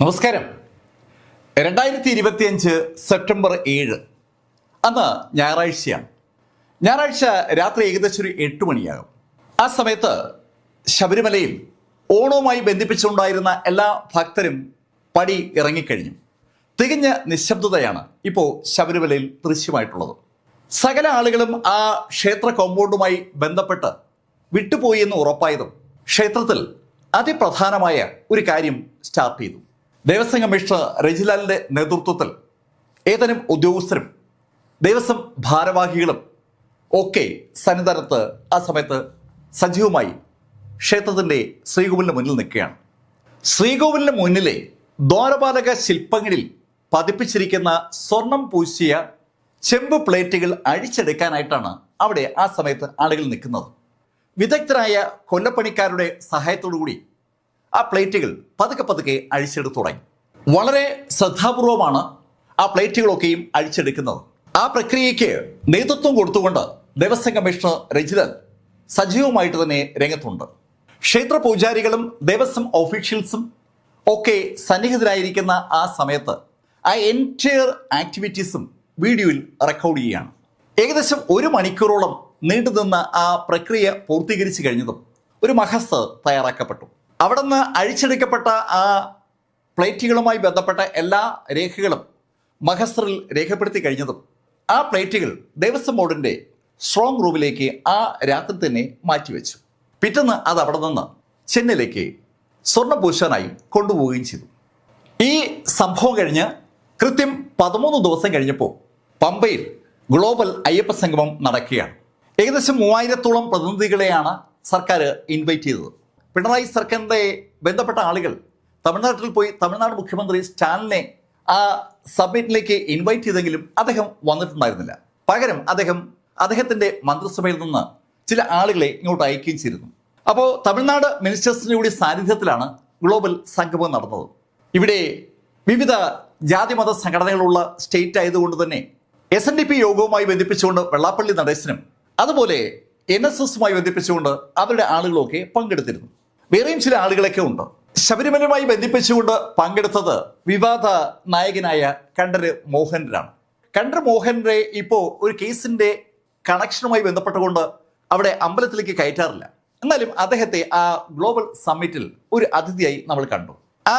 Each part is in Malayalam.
നമസ്കാരം. രണ്ടായിരത്തി ഇരുപത്തിയഞ്ച് സെപ്റ്റംബർ ഏഴ്. അന്ന് ഞായറാഴ്ചയാണ്. ഞായറാഴ്ച രാത്രി ഏകദേശം ഒരു എട്ട് മണിയാകും. ആ സമയത്ത് ശബരിമലയിൽ ഓണവുമായി ബന്ധിപ്പിച്ചുണ്ടായിരുന്ന എല്ലാ ഭക്തരും പടി ഇറങ്ങിക്കഴിഞ്ഞു. തികഞ്ഞ നിശബ്ദതയാണ് ഇപ്പോൾ ശബരിമലയിൽ ദൃശ്യമായിട്ടുള്ളത്. സകല ആളുകളും ആ ക്ഷേത്ര കോമ്പൗണ്ടുമായി ബന്ധപ്പെട്ട് വിട്ടുപോയി എന്ന് ഉറപ്പായതും ക്ഷേത്രത്തിൽ അതിപ്രധാനമായ ഒരു കാര്യം സ്റ്റാർട്ട് ചെയ്തു. ദേവസ്വം കമ്മീഷണർ രജിലാലിന്റെ നേതൃത്വത്തിൽ ഏതാനും ഉദ്യോഗസ്ഥരും ദേവസ്വം ഭാരവാഹികളും ഒക്കെ സന്നിധാനത്ത് ആ സമയത്ത് സജീവമായി ക്ഷേത്രത്തിന്റെ ശ്രീകോവിലിന് മുന്നിൽ നിൽക്കുകയാണ്. ശ്രീകോവിലിന് മുന്നിലെ ദ്വാരപാലക ശില്പങ്ങളിൽ പതിപ്പിച്ചിരിക്കുന്ന സ്വർണം പൂശിയ ചെമ്പ് പ്ലേറ്റുകൾ അഴിച്ചെടുക്കാനായിട്ടാണ് അവിടെ ആ സമയത്ത് ആളുകൾ നിൽക്കുന്നത്. വിദഗ്ധരായ കൊല്ലപ്പണിക്കാരുടെ സഹായത്തോടു കൂടി ആ പ്ലേറ്റുകൾ പതുക്കെ പതുക്കെ അഴിച്ചെടുത്തു തുടങ്ങി. വളരെ ശ്രദ്ധാപൂർവമാണ് ആ പ്ലേറ്റുകളൊക്കെയും അഴിച്ചെടുക്കുന്നത്. ആ പ്രക്രിയയ്ക്ക് നേതൃത്വം കൊടുത്തുകൊണ്ട് ദേവസ്വം കമ്മീഷണർ രജിതൻ സജീവമായിട്ട് തന്നെ രംഗത്തുണ്ട്. ക്ഷേത്ര പൂജാരികളും ദേവസ്വം ഓഫീഷ്യൽസും ഒക്കെ സന്നിഹിതരായിരിക്കുന്ന ആ സമയത്ത് ആ എന്റയർ ആക്ടിവിറ്റീസും വീഡിയോയിൽ റെക്കോർഡ് ചെയ്യുകയാണ്. ഏകദേശം ഒരു മണിക്കൂറോളം നീണ്ടുനിന്ന ആ പ്രക്രിയ പൂർത്തീകരിച്ചു കഴിഞ്ഞതും ഒരു മഹസ് തയ്യാറാക്കപ്പെട്ടു. അവിടെ നിന്ന് അഴിച്ചെടുക്കപ്പെട്ട ആ പ്ലേറ്റുകളുമായി ബന്ധപ്പെട്ട എല്ലാ രേഖകളും മഹസറിൽ രേഖപ്പെടുത്തി കഴിഞ്ഞതും ആ പ്ലേറ്റുകൾ ദേവസ്വം ബോർഡിന്റെ സ്ട്രോങ് റൂമിലേക്ക് ആ രാത്രി തന്നെ മാറ്റിവെച്ചു. പിറ്റേന്ന് അത് അവിടെ നിന്ന് ചെന്നൈയിലേക്ക് സ്വർണപൂശാനായി കൊണ്ടുപോവുകയും ചെയ്തു. ഈ സംഭവം കഴിഞ്ഞ് കൃത്യം പതിമൂന്ന് ദിവസം കഴിഞ്ഞപ്പോൾ പമ്പയിൽ ഗ്ലോബൽ അയ്യപ്പ സംഗമം നടക്കുകയാണ്. ഏകദേശം മൂവായിരത്തോളം പ്രതിനിധികളെയാണ് സർക്കാർ ഇൻവൈറ്റ് ചെയ്തത്. പിണറായി സർക്കാരിന്റെ ബന്ധപ്പെട്ട ആളുകൾ തമിഴ്നാട്ടിൽ പോയി തമിഴ്നാട് മുഖ്യമന്ത്രി സ്റ്റാലിനെ ആ സബ്മിറ്റിലേക്ക് ഇൻവൈറ്റ് ചെയ്തെങ്കിലും അദ്ദേഹം വന്നിട്ടുണ്ടായിരുന്നില്ല. പകരം അദ്ദേഹം അദ്ദേഹത്തിന്റെ മന്ത്രിസഭയിൽ നിന്ന് ചില ആളുകളെ ഇങ്ങോട്ട് അയക്കുകയും ചെയ്തിരുന്നു. അപ്പോൾ തമിഴ്നാട് മിനിസ്റ്റേഴ്സിന്റെ കൂടി സാന്നിധ്യത്തിലാണ് ഗ്ലോബൽ സംഗമം നടന്നത്. ഇവിടെ വിവിധ ജാതി മത സംഘടനകളുള്ള സ്റ്റേറ്റ് ആയതുകൊണ്ട് തന്നെ എസ് എൻ ഡി പി യോഗവുമായി ബന്ധിപ്പിച്ചുകൊണ്ട് വെള്ളാപ്പള്ളി നടേശനും അതുപോലെ എൻ എസ് എസുമായി ബന്ധിപ്പിച്ചുകൊണ്ട് അവരുടെ ആളുകളൊക്കെ പങ്കെടുത്തിരുന്നു. വേറെയും ചില ആളുകളൊക്കെ ഉണ്ട്. ശബരിമലയുമായി ബന്ധിപ്പിച്ചുകൊണ്ട് പങ്കെടുത്തത് വിവാദ നായകനായ കണ്ഠര് മോഹനരാണ് കണ്ഠര് മോഹനരെ ഇപ്പോൾ ഒരു കേസിന്റെ കണക്ഷനുമായി ബന്ധപ്പെട്ടുകൊണ്ട് അവിടെ അമ്പലത്തിലേക്ക് കയറ്റാറില്ല. എന്നാലും അദ്ദേഹത്തെ ആ ഗ്ലോബൽ സമ്മിറ്റിൽ ഒരു അതിഥിയായി നമ്മൾ കണ്ടു. ആ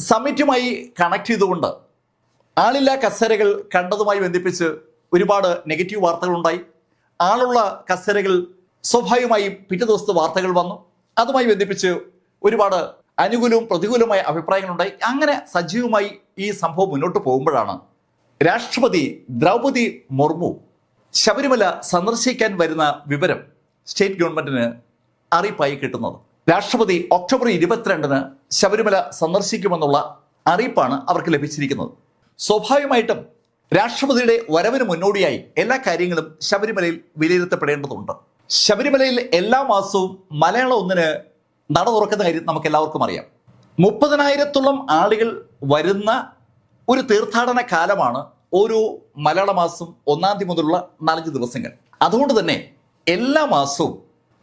സമ്മിറ്റുമായി കണക്ട് ചെയ്തുകൊണ്ട് ആളില്ലാ കസേരകൾ കണ്ടതുമായി ബന്ധിപ്പിച്ച് ഒരുപാട് നെഗറ്റീവ് വാർത്തകളുണ്ടായി. ആളുള്ള കസേരകൾ സ്വാഭാവികമായും പിറ്റേ ദിവസത്തെ വാർത്തകൾ വന്നു. അതുമായി ബന്ധിപ്പിച്ച് ഒരുപാട് അനുകൂലവും പ്രതികൂലമായ അഭിപ്രായങ്ങളുണ്ടായി. അങ്ങനെ സജീവമായി ഈ സംഭവം മുന്നോട്ട് പോകുമ്പോഴാണ് രാഷ്ട്രപതി ദ്രൗപതി മുർമു ശബരിമല സന്ദർശിക്കാൻ വരുന്ന വിവരം സ്റ്റേറ്റ് ഗവൺമെന്റിന് അറിയിപ്പായി കിട്ടുന്നത്. രാഷ്ട്രപതി ഒക്ടോബർ ഇരുപത്തിരണ്ടിന് ശബരിമല സന്ദർശിക്കുമെന്നുള്ള അറിയിപ്പാണ് അവർക്ക് ലഭിച്ചിരിക്കുന്നത്. സ്വാഭാവികമായിട്ടും രാഷ്ട്രപതിയുടെ വരവിന് മുന്നോടിയായി എല്ലാ കാര്യങ്ങളും ശബരിമലയിൽ വിലയിരുത്തപ്പെടേണ്ടതുണ്ട്. ശബരിമലയിൽ എല്ലാ മാസവും മലയാളം ഒന്നിന് നട തുറക്കുന്ന കാര്യം നമുക്ക് എല്ലാവർക്കും അറിയാം. മുപ്പതിനായിരത്തോളം ആളുകൾ വരുന്ന ഒരു തീർത്ഥാടന കാലമാണ് ഓരോ മലയാള മാസം ഒന്നാം തീയതി മുതലുള്ള നാലഞ്ച് ദിവസങ്ങൾ. അതുകൊണ്ട് തന്നെ എല്ലാ മാസവും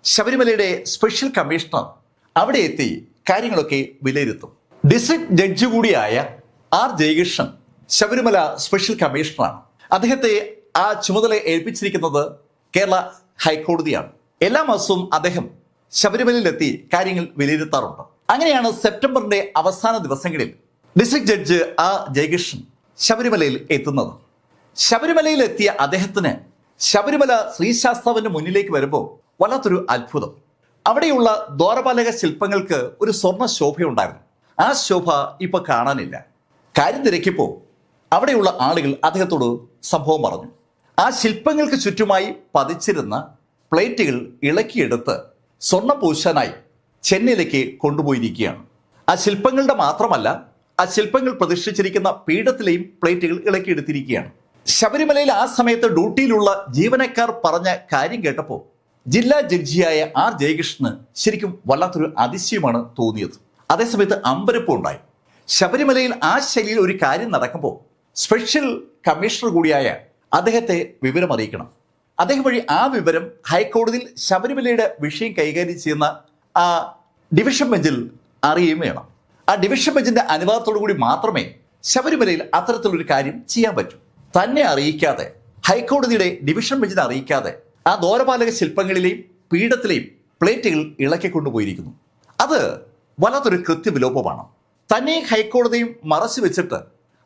ശബരിമലയുടെ സ്പെഷ്യൽ കമ്മീഷണർ അവിടെ എത്തി കാര്യങ്ങളൊക്കെ വിലയിരുത്തും. ഡിസ്ട്രിക്ട് ജഡ്ജി കൂടിയായ ആർ ജയകൃഷ്ണൻ ശബരിമല സ്പെഷ്യൽ കമ്മീഷണറാണ് അദ്ദേഹത്തെ ആ ചുമതല ഏൽപ്പിച്ചിരിക്കുന്നത് കേരള ഹൈക്കോടതിയാണ്. എല്ലാ മാസവും അദ്ദേഹം ശബരിമലയിലെത്തി കാര്യങ്ങൾ വിലയിരുത്താറുണ്ട്. അങ്ങനെയാണ് സെപ്റ്റംബറിന്റെ അവസാന ദിവസങ്ങളിൽ ഡിസ്ട്രിക്ട് ജഡ്ജ് ആ ജയകൃഷ്ണൻ ശബരിമലയിൽ എത്തുന്നത്. ശബരിമലയിൽ എത്തിയ അദ്ദേഹത്തിന് ശബരിമല ശ്രീശാസ്താവിന്റെ മുന്നിലേക്ക് വരുമ്പോൾ വല്ലാത്തൊരു അത്ഭുതം. അവിടെയുള്ള ദ്വാരപാലക ശില്പങ്ങൾക്ക് ഒരു സ്വർണ ശോഭയുണ്ടായിരുന്നു. ആ ശോഭ ഇപ്പൊ കാണാനില്ല. കാര്യം തിരക്കിയപ്പോൾ അവിടെയുള്ള ആളുകൾ അദ്ദേഹത്തോട് സംഭവം പറഞ്ഞു. ആ ശില്പങ്ങൾക്ക് ചുറ്റുമായി പതിച്ചിരുന്ന പ്ലേറ്റുകൾ ഇളക്കിയെടുത്ത് സ്വർണ പൂശാനായി ചെന്നൈയിലേക്ക് കൊണ്ടുപോയിരിക്കുകയാണ്. ആ ശില്പങ്ങളുടെ മാത്രമല്ല ആ ശില്പങ്ങൾ പ്രതിഷ്ഠിച്ചിരിക്കുന്ന പീഠത്തിലെയും പ്ലേറ്റുകൾ ഇളക്കിയെടുത്തിരിക്കുകയാണ്. ശബരിമലയിൽ ആ സമയത്ത് ഡ്യൂട്ടിയിലുള്ള ജീവനക്കാർ പറഞ്ഞ കാര്യം കേട്ടപ്പോൾ ജില്ലാ ജഡ്ജിയായ ആർ ജയകൃഷ്ണന് ശരിക്കും വല്ലാത്തൊരു അതിശയമാണ് തോന്നിയത്. അതേസമയത്ത് അമ്പരപ്പ് ഉണ്ടായി. ശബരിമലയിൽ ആ ശൈലിയിൽ ഒരു കാര്യം നടക്കുമ്പോൾ സ്പെഷ്യൽ കമ്മീഷണർ കൂടിയായ അദ്ദേഹത്തെ വിവരം അറിയിക്കണം അദ്ദേഹം വഴി ആ വിവരം ഹൈക്കോടതിയിൽ ശബരിമലയുടെ വിഷയം കൈകാര്യം ചെയ്യുന്ന ആ ഡിവിഷൻ ബെഞ്ചിൽ അറിയുകയും വേണം. ആ ഡിവിഷൻ ബെഞ്ചിന്റെ അനുവാദത്തോടു കൂടി മാത്രമേ ശബരിമലയിൽ അത്തരത്തിലൊരു കാര്യം ചെയ്യാൻ പറ്റൂ. തന്നെ അറിയിക്കാതെ ഹൈക്കോടതിയുടെ ഡിവിഷൻ ബെഞ്ചിനെ അറിയിക്കാതെ ആ ദോരപാലക ശില്പങ്ങളിലെയും പീഠത്തിലെയും പ്ലേറ്റുകൾ ഇളക്കി കൊണ്ടുപോയിരിക്കുന്നു. അത് വല്ലാത്തൊരു കൃത്യവിലോപമാണ്. തന്നെ ഹൈക്കോടതിയും മറച്ചു വെച്ചിട്ട്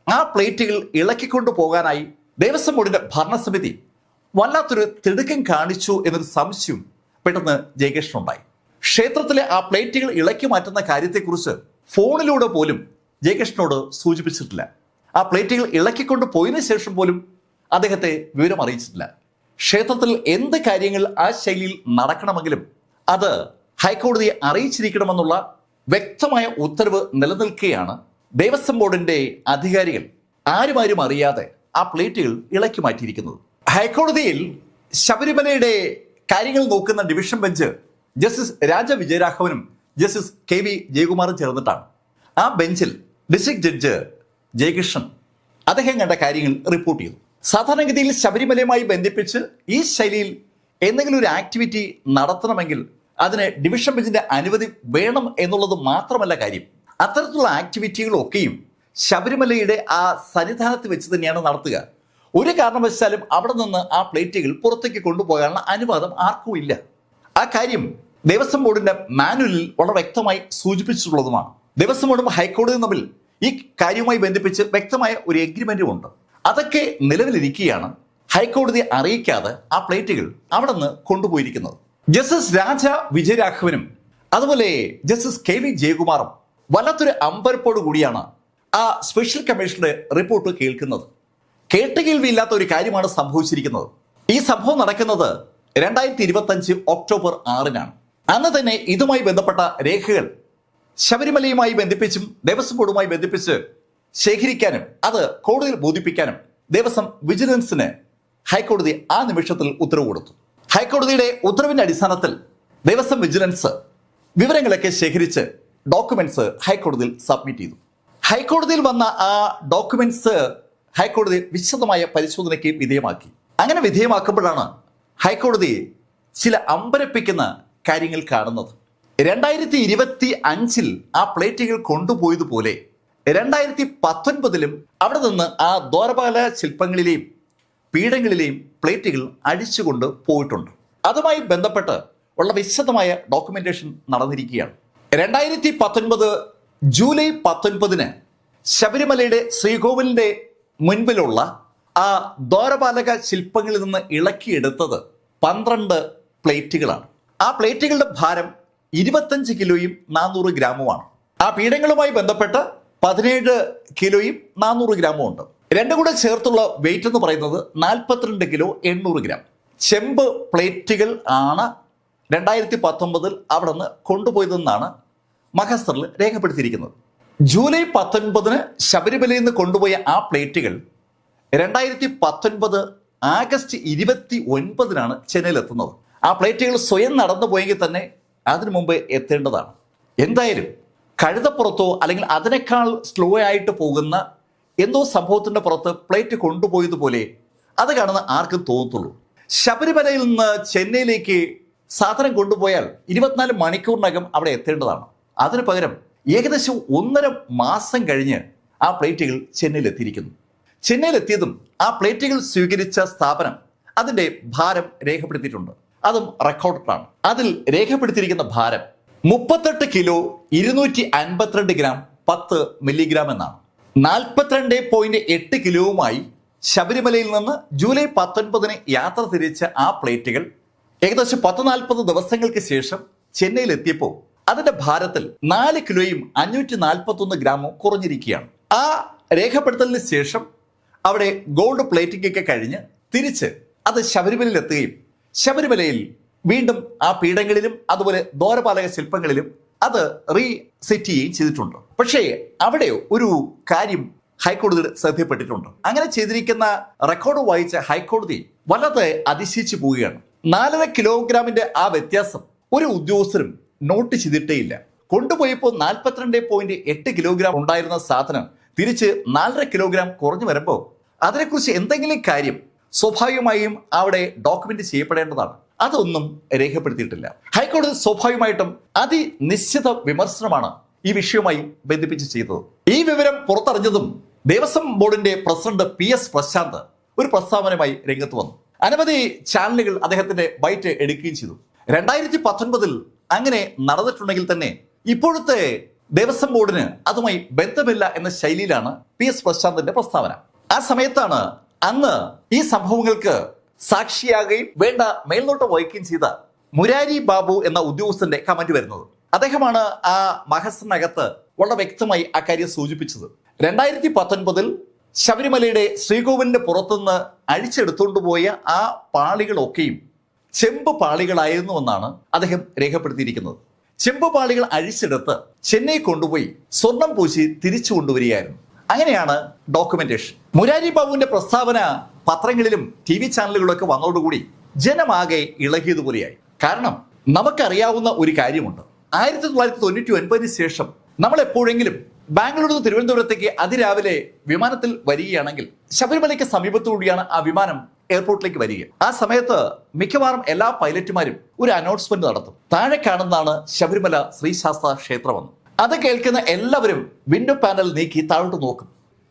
ആ പ്ലേറ്റുകൾ ഇളക്കിക്കൊണ്ടു പോകാനായി ദേവസ്വം ബോർഡിന്റെ ഭരണസമിതി വല്ലാത്തൊരു തിടുക്കം കാണിച്ചു എന്നൊരു സംശയം പെട്ടെന്ന് ജയകൃഷ്ണനുണ്ടായി ക്ഷേത്രത്തിലെ ആ പ്ലേറ്റുകൾ ഇളക്കി മാറ്റുന്ന കാര്യത്തെക്കുറിച്ച് ഫോണിലൂടെ പോലും ജയകൃഷ്ണനോട് സൂചിപ്പിച്ചിട്ടില്ല. ആ പ്ലേറ്റുകൾ ഇളക്കിക്കൊണ്ട് പോയതിനു ശേഷം പോലും അദ്ദേഹത്തെ വിവരം അറിയിച്ചിട്ടില്ല. ക്ഷേത്രത്തിൽ എന്ത് കാര്യങ്ങൾ ആ ശൈലിയിൽ നടക്കണമെങ്കിലും അത് ഹൈക്കോടതിയെ അറിയിച്ചിരിക്കണമെന്നുള്ള വ്യക്തമായ ഉത്തരവ് നിലനിൽക്കുകയാണ് ദേവസ്വം ബോർഡിന്റെ അധികാരികൾ ആരുമാരും അറിയാതെ ആ പ്ലേറ്റുകൾ ഇളക്കി മാറ്റിയിരിക്കുന്നത്. ഹൈക്കോടതിയിൽ ശബരിമലയുടെ കാര്യങ്ങൾ നോക്കുന്ന ഡിവിഷൻ ബെഞ്ച് ജസ്റ്റിസ് രാജ വിജയരാഘവനും ജസ്റ്റിസ് കെ വി ജയകുമാറും ചേർന്നിട്ടാണ്. ആ ബെഞ്ചിൽ ഡിസ്ട്രിക്ട് ജഡ്ജ് ജയകൃഷ്ണൻ അദ്ദേഹം കണ്ട കാര്യങ്ങൾ റിപ്പോർട്ട് ചെയ്തു. സാധാരണഗതിയിൽ ശബരിമലയുമായി ബന്ധിപ്പിച്ച് ഈ ശൈലിയിൽ എന്തെങ്കിലും ഒരു ആക്ടിവിറ്റി നടത്തണമെങ്കിൽ അതിന് ഡിവിഷൻ ബെഞ്ചിന്റെ അനുമതി വേണം എന്നുള്ളത് മാത്രമല്ല കാര്യം. അത്തരത്തിലുള്ള ആക്ടിവിറ്റികളൊക്കെയും ശബരിമലയുടെ ആ സന്നിധാനത്ത് വെച്ച് തന്നെയാണ് നടത്തുക. ഒരു കാരണവശാലും അവിടെ നിന്ന് ആ പ്ലേറ്റുകൾ പുറത്തേക്ക് കൊണ്ടുപോകാനുള്ള അനുവാദം ആർക്കും ഇല്ല. ആ കാര്യം ദേവസ്വം ബോർഡിന്റെ മാനുവലിൽ വളരെ വ്യക്തമായി സൂചിപ്പിച്ചിട്ടുള്ളതുമാണ്. ദേവസ്വം ബോർഡും ഹൈക്കോടതിയും തമ്മിൽ ഈ കാര്യവുമായി ബന്ധിപ്പിച്ച് വ്യക്തമായ ഒരു എഗ്രിമെന്റും ഉണ്ട്. അതൊക്കെ നിലവിലിരിക്കുകയാണ് ഹൈക്കോടതിയെ അറിയിക്കാതെ ആ പ്ലേറ്റുകൾ അവിടെ നിന്ന് കൊണ്ടുപോയിരിക്കുന്നത്. ജസ്റ്റിസ് രാജ വിജയരാഘവനും അതുപോലെ ജസ്റ്റിസ് കെ വി ജയകുമാറും വല്ലാത്തൊരു അമ്പരപ്പോടു കൂടിയാണ് ആ സ്പെഷ്യൽ കമ്മീഷന്റെ റിപ്പോർട്ട് കേൾക്കുന്നത്. കേട്ടുകേൾവിയില്ലാത്ത ഒരു കാര്യമാണ് സംഭവിച്ചിരിക്കുന്നത്. ഈ സംഭവം നടക്കുന്നത് രണ്ടായിരത്തി ഇരുപത്തി അഞ്ച് ഒക്ടോബർ ആറിനാണ്. അന്ന് തന്നെ ഇതുമായി ബന്ധപ്പെട്ട രേഖകൾ ശബരിമലയുമായി ബന്ധിപ്പിച്ചും ദേവസ്വം ബോർഡുമായി ബന്ധിപ്പിച്ച് ശേഖരിക്കാനും അത് കോടതിയിൽ ബോധിപ്പിക്കാനും ദേവസ്വം വിജിലൻസിന് ഹൈക്കോടതി ആ നിമിഷത്തിൽ ഉത്തരവ് കൊടുത്തു. ഹൈക്കോടതിയുടെ ഉത്തരവിന്റെ അടിസ്ഥാനത്തിൽ ദേവസ്വം വിജിലൻസ് വിവരങ്ങളൊക്കെ ശേഖരിച്ച് ഡോക്യുമെന്റ്സ് ഹൈക്കോടതിയിൽ സബ്മിറ്റ് ചെയ്തു. ഹൈക്കോടതിയിൽ വന്ന ആ ഡോക്യുമെന്റ്സ് ഹൈക്കോടതി വിശദമായ പരിശോധനയ്ക്ക് വിധേയമാക്കി. അങ്ങനെ വിധേയമാക്കുമ്പോഴാണ് ഹൈക്കോടതി ചില അമ്പരപ്പിക്കുന്ന കാര്യങ്ങൾ കാണുന്നത്. രണ്ടായിരത്തി ഇരുപത്തി അഞ്ചിൽ ആ പ്ലേറ്റുകൾ കൊണ്ടുപോയതുപോലെ രണ്ടായിരത്തി പത്തൊൻപതിലും അവിടെ നിന്ന് ആ ദ്വാരപാല ശില്പങ്ങളിലെയും പീഠങ്ങളിലെയും പ്ലേറ്റുകൾ അടിച്ചുകൊണ്ട് പോയിട്ടുണ്ട്. അതുമായി ബന്ധപ്പെട്ട് ഉള്ള വിശദമായ ഡോക്യുമെന്റേഷൻ നടന്നിരിക്കുകയാണ്. രണ്ടായിരത്തി പത്തൊൻപത് ജൂലൈ പത്തൊൻപതിന് ശബരിമലയുടെ ശ്രീകോവിലിന്റെ മുൻപിലുള്ള ആ ദ്വാരപാലക ശില്പങ്ങളിൽ നിന്ന് ഇളക്കിയെടുത്തത് പന്ത്രണ്ട് പ്ലേറ്റുകളാണ്. ആ പ്ലേറ്റുകളുടെ ഭാരം ഇരുപത്തഞ്ച് കിലോയും നാനൂറ് ഗ്രാമുമാണ്. ആ പീഠങ്ങളുമായി ബന്ധപ്പെട്ട് പതിനേഴ് കിലോയും നാനൂറ് ഗ്രാമും ഉണ്ട്. രണ്ടും കൂടെ ചേർത്തുള്ള വെയിറ്റ് എന്ന് പറയുന്നത് നാൽപ്പത്തിരണ്ട് കിലോ എണ്ണൂറ് ഗ്രാം. ചെമ്പ് പ്ലേറ്റുകൾ ആണ് രണ്ടായിരത്തി പത്തൊമ്പതിൽ അവിടെ നിന്ന് കൊണ്ടുപോയതെന്നാണ് മഹസ്റ്ററിൽ രേഖപ്പെടുത്തിയിരിക്കുന്നത്. ജൂലൈ പത്തൊൻപതിന് ശബരിമലയിൽ നിന്ന് കൊണ്ടുപോയ ആ പ്ലേറ്റുകൾ രണ്ടായിരത്തി പത്തൊൻപത് ആഗസ്റ്റ് ഇരുപത്തി ഒൻപതിനാണ് ചെന്നൈയിലെത്തുന്നത് ആ പ്ലേറ്റുകൾ സ്വയം നടന്നു പോയെങ്കിൽ തന്നെ അതിനു മുമ്പ് എത്തേണ്ടതാണ്. എന്തായാലും കഴുതപ്പുറത്തോ അല്ലെങ്കിൽ അതിനേക്കാൾ സ്ലോ ആയിട്ട് പോകുന്ന എന്തോ സംഭവത്തിന്റെ പുറത്ത് പ്ലേറ്റ് കൊണ്ടുപോയതുപോലെ അത് കാണുന്ന ആർക്കും തോന്നത്തുള്ളൂ. ശബരിമലയിൽ നിന്ന് ചെന്നൈയിലേക്ക് സാധനം കൊണ്ടുപോയാൽ ഇരുപത്തിനാല് മണിക്കൂറിനകം അവിടെ എത്തേണ്ടതാണ്. അതിനു പകരം ഏകദേശം ഒന്നര മാസം കഴിഞ്ഞ് ആ പ്ലേറ്റുകൾ ചെന്നൈയിൽ എത്തിയിരിക്കുന്നു ചെന്നൈയിൽ എത്തിയതും ആ പ്ലേറ്റുകൾ സ്വീകരിച്ച സ്ഥാപനം അതിന്റെ ഭാരം രേഖപ്പെടുത്തിയിട്ടുണ്ട്. അതും റെക്കോർഡാണ് അതിൽ രേഖപ്പെടുത്തിയിരിക്കുന്ന ഭാരം മുപ്പത്തെട്ട് കിലോ ഇരുന്നൂറ്റി അൻപത്തിരണ്ട് ഗ്രാം പത്ത് മില്ലിഗ്രാം എന്നാണ്. നാൽപ്പത്തിരണ്ട് പോയിന്റ് എട്ട് കിലോവുമായി ശബരിമലയിൽ നിന്ന് ജൂലൈ പത്തൊൻപതിന് യാത്ര തിരിച്ച ആ പ്ലേറ്റുകൾ ഏകദേശം പത്ത് നാൽപ്പത് ദിവസങ്ങൾക്ക് ശേഷം ചെന്നൈയിൽ എത്തിയപ്പോൾ അതിന്റെ ഭാരത്തിൽ നാല് കിലോയും അഞ്ഞൂറ്റി നാൽപ്പത്തി ഒന്ന് ഗ്രാമും കുറഞ്ഞിരിക്കുകയാണ്. ആ രേഖപ്പെടുത്തലിന് ശേഷം അവിടെ ഗോൾഡ് പ്ലേറ്റിംഗ് ഒക്കെ കഴിഞ്ഞ് തിരിച്ച് അത് ശബരിമലയിൽ എത്തുകയും ശബരിമലയിൽ വീണ്ടും ആ പീഠങ്ങളിലും അതുപോലെ ദ്വാരപാലക ശില്പങ്ങളിലും അത് റീ സെറ്റ് ചെയ്യുകയും ചെയ്തിട്ടുണ്ട്. പക്ഷേ അവിടെ ഒരു കാര്യം ഹൈക്കോടതി ശ്രദ്ധയപ്പെട്ടിട്ടുണ്ട് അങ്ങനെ ചെയ്തിരിക്കുന്ന റെക്കോർഡ് വായിച്ച ഹൈക്കോടതി വല്ലാതെ അതിശയിച്ചു പോവുകയാണ്. നാലര കിലോഗ്രാമിന്റെ ആ വ്യത്യാസം ഒരു ഉദ്യോഗസ്ഥരും നോട്ട് ചെയ്തിട്ടേയില്ല കൊണ്ടുപോയപ്പോൾ നാൽപ്പത്തിരണ്ട് പോയിന്റ് എട്ട് കിലോഗ്രാം ഉണ്ടായിരുന്ന സാധനം തിരിച്ച് നാലര കിലോഗ്രാം കുറഞ്ഞു വരുമ്പോൾ അതിനെക്കുറിച്ച് എന്തെങ്കിലും കാര്യം സ്വാഭാവികമായും അവിടെ ഡോക്യുമെന്റ് ചെയ്യപ്പെടേണ്ടതാണ്. അതൊന്നും രേഖപ്പെടുത്തിയിട്ടില്ല. ഹൈക്കോടതി സ്വാഭാവികമായിട്ടും അതിനിശ്ചിത വിമർശനമാണ് ഈ വിഷയവുമായി ബന്ധിപ്പിച്ച് ചെയ്തത്. ഈ വിവരം പുറത്തറിഞ്ഞതും ദേവസ്വം ബോർഡിന്റെ പ്രസിഡന്റ് പി എസ് പ്രശാന്ത് ഒരു പ്രസ്താവനയുമായി രംഗത്ത് വന്നു. അനവധി ചാനലുകൾ അദ്ദേഹത്തിന്റെ ബൈറ്റ് എടുക്കുകയും ചെയ്തു. രണ്ടായിരത്തി പത്തൊൻപതിൽ അങ്ങനെ നടന്നിട്ടുണ്ടെങ്കിൽ തന്നെ ഇപ്പോഴത്തെ ദേവസ്വം ബോർഡിന് അതുമായി ബന്ധമില്ല എന്ന ശൈലിയിലാണ് പി എസ് പ്രശാന്തിന്റെ പ്രസ്താവന. ആ സമയത്താണ് അന്ന് ഈ സംഭവങ്ങൾക്ക് സാക്ഷിയാകുകയും വേണ്ട മേൽനോട്ടം വഹിക്കുകയും ചെയ്ത മുരാരി ബാബു എന്ന ഉദ്യോഗസ്ഥന്റെ കമന്റ് വരുന്നത്. അദ്ദേഹമാണ് ആ മഹസിനകത്ത് വളരെ വ്യക്തമായി ആ കാര്യം സൂചിപ്പിച്ചത്. രണ്ടായിരത്തി പത്തൊൻപതിൽ ശബരിമലയുടെ ശ്രീകോവിലിന്റെ പുറത്തുനിന്ന് അഴിച്ചെടുത്തുകൊണ്ടുപോയ ആ പാളികളൊക്കെയും ചെമ്പ് പാളികളായിരുന്നു എന്നാണ് അദ്ദേഹം രേഖപ്പെടുത്തിയിരിക്കുന്നത്. ചെമ്പ് പാളികൾ അഴിച്ചെടുത്ത് ചെന്നൈ കൊണ്ടുപോയി സ്വർണം പൂശി തിരിച്ചു കൊണ്ടുവരികയായിരുന്നു. അങ്ങനെയാണ് ഡോക്യുമെന്റേഷൻ. മുരാരി ബാബുവിന്റെ പ്രസ്താവന പത്രങ്ങളിലും ടി വി ചാനലുകളിലൊക്കെ വന്നതോടുകൂടി ജനമാകെ ഇളകിയതുപോലെയായി. കാരണം നമുക്കറിയാവുന്ന ഒരു കാര്യമുണ്ട്. ആയിരത്തി തൊള്ളായിരത്തി തൊണ്ണൂറ്റി ഒൻപതിന് ശേഷം നമ്മൾ എപ്പോഴെങ്കിലും ബാംഗ്ലൂരിൽ നിന്ന് തിരുവനന്തപുരത്തേക്ക് അതിരാവിലെ വിമാനത്തിൽ വരികയാണെങ്കിൽ ശബരിമലയ്ക്ക് സമീപത്തുകൂടിയാണ് ആ വിമാനം എയർപോർട്ടിലേക്ക് വരിക ആ സമയത്ത് മിക്കവാറും എല്ലാ പൈലറ്റുമാരും ഒരു അനൗൺസ്മെന്റ് നടത്തും. താഴെ കാണുന്നതാണ് ശബരിമല ശ്രീശാസ്ത്ര ക്ഷേത്രമെന്ന്. അത് കേൾക്കുന്ന എല്ലാവരും വിൻഡോ പാനൽ നീക്കി താഴോട്ട് നോക്കും.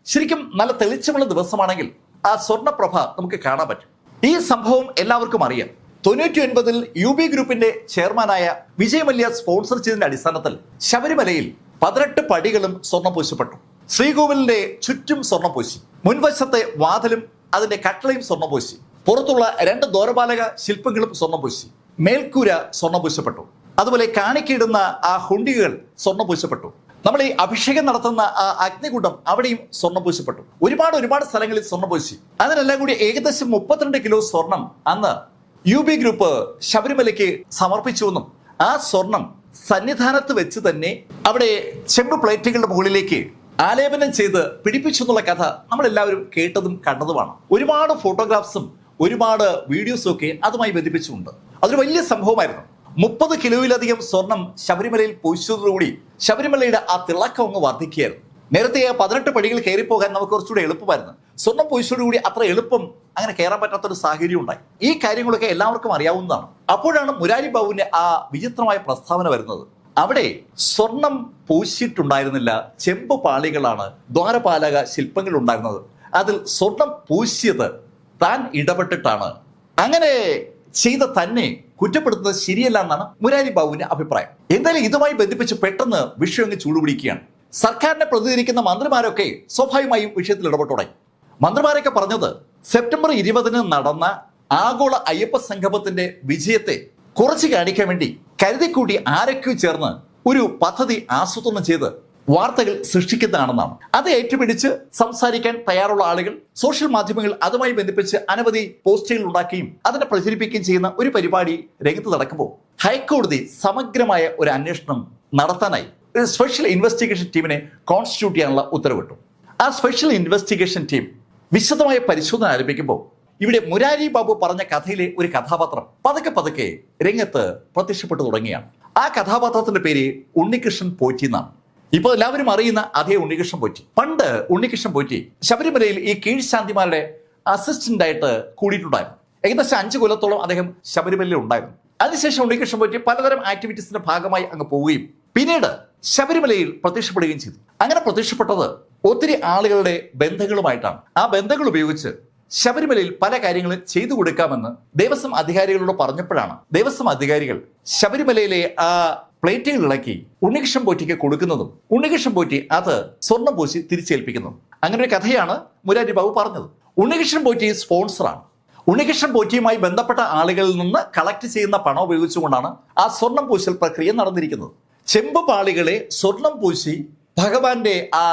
ശരിക്കും നല്ല തെളിച്ചമുള്ള ദിവസമാണെങ്കിൽ ആ സ്വർണപ്രഭ നമുക്ക് കാണാൻ പറ്റും. ഈ സംഭവം എല്ലാവർക്കും അറിയാം. തൊണ്ണൂറ്റി ഒൻപതിൽ യു ബി ഗ്രൂപ്പിന്റെ ചെയർമാനായ വിജയ് മല്യ സ്പോൺസർ ചെയ്തതിന്റെ അടിസ്ഥാനത്തിൽ ശബരിമലയിൽ പതിനെട്ട് പടികളും സ്വർണം പൂശപ്പെട്ടു. ശ്രീകോവിലിന്റെ ചുറ്റും സ്വർണം പൂശി. മുൻവശത്തെ വാതിലും അതിന്റെ കട്ടളയും സ്വർണം പൂശി. പുറത്തുള്ള രണ്ട് ദോരപാലക ശില്പങ്ങളും സ്വർണം പൂശി. മേൽക്കൂര സ്വർണം പൂശപ്പെട്ടു. അതുപോലെ കാണിക്കിടുന്ന ആ ഹുണ്ടികൾ സ്വർണം പൂശപ്പെട്ടു. നമ്മൾ ഈ അഭിഷേകം നടത്തുന്ന ആ അഗ്നികുണ്ഡം അവിടെയും സ്വർണം പൂശപ്പെട്ടു. ഒരുപാട് ഒരുപാട് സ്ഥലങ്ങളിൽ സ്വർണം പൂശി. അതിനെല്ലാം കൂടി ഏകദേശം മുപ്പത്തിരണ്ട് കിലോ സ്വർണം അന്ന് യു ബി ഗ്രൂപ്പ് ശബരിമലയ്ക്ക് സമർപ്പിച്ചുവെന്നും ആ സ്വർണം സന്നിധാനത്ത് വെച്ച് തന്നെ അവിടെ ചെമ്പ് പ്ലേറ്റുകളുടെ മുകളിലേക്ക് ആലേപനം ചെയ്ത് പിടിപ്പിച്ചു എന്നുള്ള കഥ നമ്മളെല്ലാവരും കേട്ടതും കണ്ടതുമാണ്. ഒരുപാട് ഫോട്ടോഗ്രാഫ്സും ഒരുപാട് വീഡിയോസും ഒക്കെ അതുമായി ബന്ധിപ്പിച്ചുണ്ട് അതൊരു വലിയ സംഭവമായിരുന്നു. മുപ്പത് കിലോയിലധികം സ്വർണം ശബരിമലയിൽ പൊഴിച്ചതോടുകൂടി ശബരിമലയുടെ ആ തിളക്കം അങ്ങ് വർദ്ധിക്കുകയായിരുന്നു. നേരത്തെ പതിനെട്ട് പടികൾ കയറിപ്പോകാൻ നമുക്ക് കുറച്ചുകൂടി എളുപ്പമായിരുന്നു. സ്വർണം പൊഴിച്ചതോടുകൂടി അത്ര എളുപ്പം അങ്ങനെ കയറാൻ പറ്റാത്തൊരു സാഹചര്യം ഉണ്ടായി. ഈ കാര്യങ്ങളൊക്കെ എല്ലാവർക്കും അറിയാവുന്നതാണ്. അപ്പോഴാണ് മുരാരി ബാബുവിന്റെ ആ വിചിത്രമായ പ്രസ്താവന വരുന്നത്. അവിടെ സ്വർണം പൂശിയിട്ടുണ്ടായിരുന്നില്ല. ചെമ്പ് പാളികളാണ് ദ്വാരപാലക ശില്പങ്ങൾ ഉണ്ടായിരുന്നത്. അതിൽ സ്വർണം പൂശിയത് താൻ ഇടപെട്ടിട്ടാണ്. അങ്ങനെ ചെയ്ത തന്നെ കുറ്റപ്പെടുത്തുന്നത് ശരിയല്ല എന്നാണ് മുരാരി ബാബുവിന്റെ അഭിപ്രായം. എന്തായാലും ഇതുമായി ബന്ധിപ്പിച്ച് പെട്ടെന്ന് വിഷയം അങ്ങ് ചൂടുപിടിക്കുകയാണ്. സർക്കാരിനെ പ്രതികരിക്കുന്ന മന്ത്രിമാരൊക്കെ സ്വാഭാവികമായും വിഷയത്തിൽ ഇടപെട്ടു തുടങ്ങി മന്ത്രിമാരൊക്കെ പറഞ്ഞത് സെപ്റ്റംബർ ഇരുപതിന് നടന്ന ആഗോള അയ്യപ്പ സംഗമത്തിന്റെ വിജയത്തെ കുറച്ച് കാണിക്കാൻ വേണ്ടി കരുതിക്കൂട്ടി ആരൊക്കെയോ ചേർന്ന് ഒരു പദ്ധതി ആസൂത്രണം ചെയ്ത് വാർത്തകൾ സൃഷ്ടിക്കുന്നതാണെന്നാണ്. അത് ഏറ്റുപിടിച്ച് സംസാരിക്കാൻ തയ്യാറുള്ള ആളുകൾ സോഷ്യൽ മാധ്യമങ്ങൾ അതുമായി ബന്ധിപ്പിച്ച് അനവധി പോസ്റ്റുകൾ ഉണ്ടാക്കുകയും അതിനെ പ്രചരിപ്പിക്കുകയും ചെയ്യുന്ന ഒരു പരിപാടി രംഗത്ത് നടക്കുമ്പോൾ ഹൈക്കോടതി സമഗ്രമായ ഒരു അന്വേഷണം നടത്താനായി ഒരു സ്പെഷ്യൽ ഇൻവെസ്റ്റിഗേഷൻ ടീമിനെ കോൺസ്റ്റിറ്റ്യൂട്ട് ചെയ്യാനുള്ള ഉത്തരവിട്ടു. ആ സ്പെഷ്യൽ ഇൻവെസ്റ്റിഗേഷൻ ടീം വിശദമായ പരിശോധന ആരംഭിക്കുമ്പോൾ ഇവിടെ മുരാരി ബാബു പറഞ്ഞ കഥയിലെ ഒരു കഥാപാത്രം പതുക്കെ പതുക്കെ രംഗത്ത് പ്രത്യക്ഷപ്പെട്ടു തുടങ്ങിയാണ്. ആ കഥാപാത്രത്തിന്റെ പേര് ഉണ്ണികൃഷ്ണൻ പോറ്റി എന്നാണ്. ഇപ്പോൾ എല്ലാവരും അറിയുന്ന അതേ ഉണ്ണികൃഷ്ണൻ പോറ്റി. പണ്ട് ഉണ്ണികൃഷ്ണൻ പോറ്റി ശബരിമലയിൽ ഈ കീഴ്ശാന്തിമാരുടെ അസിസ്റ്റന്റ് ആയിട്ട് കൂടിയിട്ടുണ്ടായിരുന്നു. ഏകദേശം അഞ്ച് കൊല്ലത്തോളം അദ്ദേഹം ശബരിമലയിൽ ഉണ്ടായിരുന്നു. അതിനുശേഷം ഉണ്ണികൃഷ്ണൻ പോറ്റി പലതരം ആക്ടിവിറ്റീസിന്റെ ഭാഗമായി അങ്ങ് പോവുകയും പിന്നീട് ശബരിമലയിൽ പ്രത്യക്ഷപ്പെടുകയും ചെയ്തു. അങ്ങനെ പ്രത്യക്ഷപ്പെട്ടത് ഒത്തിരി ആളുകളുടെ ബന്ധങ്ങളുമായിട്ടാണ്. ആ ബന്ധങ്ങൾ ഉപയോഗിച്ച് ശബരിമലയിൽ പല കാര്യങ്ങളും ചെയ്തു കൊടുക്കാമെന്ന് ദേവസ്വം അധികാരികളോട് പറഞ്ഞപ്പോഴാണ് ദേവസ്വം അധികാരികൾ ശബരിമലയിലെ ആ പ്ലേറ്റുകൾ ഇളക്കി ഉണ്ണികൃഷ്ണൻ പോറ്റിക്ക് കൊടുക്കുന്നതും ഉണ്ണികൃഷ്ണൻ പോറ്റി അത് സ്വർണം പൂശി തിരിച്ചേൽപ്പിക്കുന്നതും അങ്ങനെ ഒരു കഥയാണ് മുരാരി ബാബു പറഞ്ഞത്. ഉണ്ണികൃഷ്ണൻ പോറ്റി സ്പോൺസറാണ് ഉണ്ണികൃഷ്ണൻ പോറ്റിയുമായി ബന്ധപ്പെട്ട ആളുകളിൽ നിന്ന് കളക്ട് ചെയ്യുന്ന പണം ഉപയോഗിച്ചുകൊണ്ടാണ് ആ സ്വർണം പൂശൽ പ്രക്രിയ നടന്നിരിക്കുന്നത്. ചെമ്പ് പാളികളെ സ്വർണം പൂശി ഭഗവാന്റെ ആ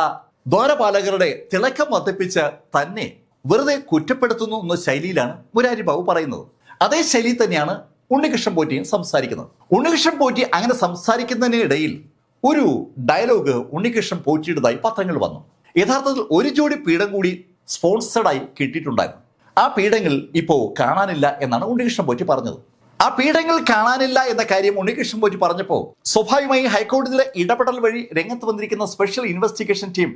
ദ്വാരപാലകരുടെ തിളക്കം വർദ്ധിപ്പിച്ച് തന്നെ വെറുതെ കുറ്റപ്പെടുത്തുന്നു എന്ന ശൈലിയിലാണ് മുരാരി ബാബു പറയുന്നത്. അതേ ശൈലി തന്നെയാണ് ഉണ്ണികൃഷ്ണൻ പോറ്റിയും സംസാരിക്കുന്നത്. ഉണ്ണികൃഷ്ണൻ പോറ്റി അങ്ങനെ സംസാരിക്കുന്നതിനിടയിൽ ഒരു ഡയലോഗ് ഉണ്ണികൃഷ്ണൻ പോറ്റിയുടേതായി പത്രങ്ങൾ വന്നു. യഥാർത്ഥത്തിൽ ഒരു ജോഡി പീഠം കൂടി സ്പോൺസേഡായി കിട്ടിയിട്ടുണ്ടായിരുന്നു. ആ പീഠങ്ങൾ ഇപ്പോൾ കാണാനില്ല എന്നാണ് ഉണ്ണികൃഷ്ണൻ പോറ്റി പറഞ്ഞത്. ആ പീഠങ്ങൾ കാണാനില്ല എന്ന കാര്യം ഉണ്ണികൃഷ്ണൻ പോറ്റി പറഞ്ഞപ്പോൾ സ്വാഭാവികമായി ഹൈക്കോടതിയിലെ ഇടപെടൽ വഴി രംഗത്ത് വന്നിരിക്കുന്ന സ്പെഷ്യൽ ഇൻവെസ്റ്റിഗേഷൻ ടീം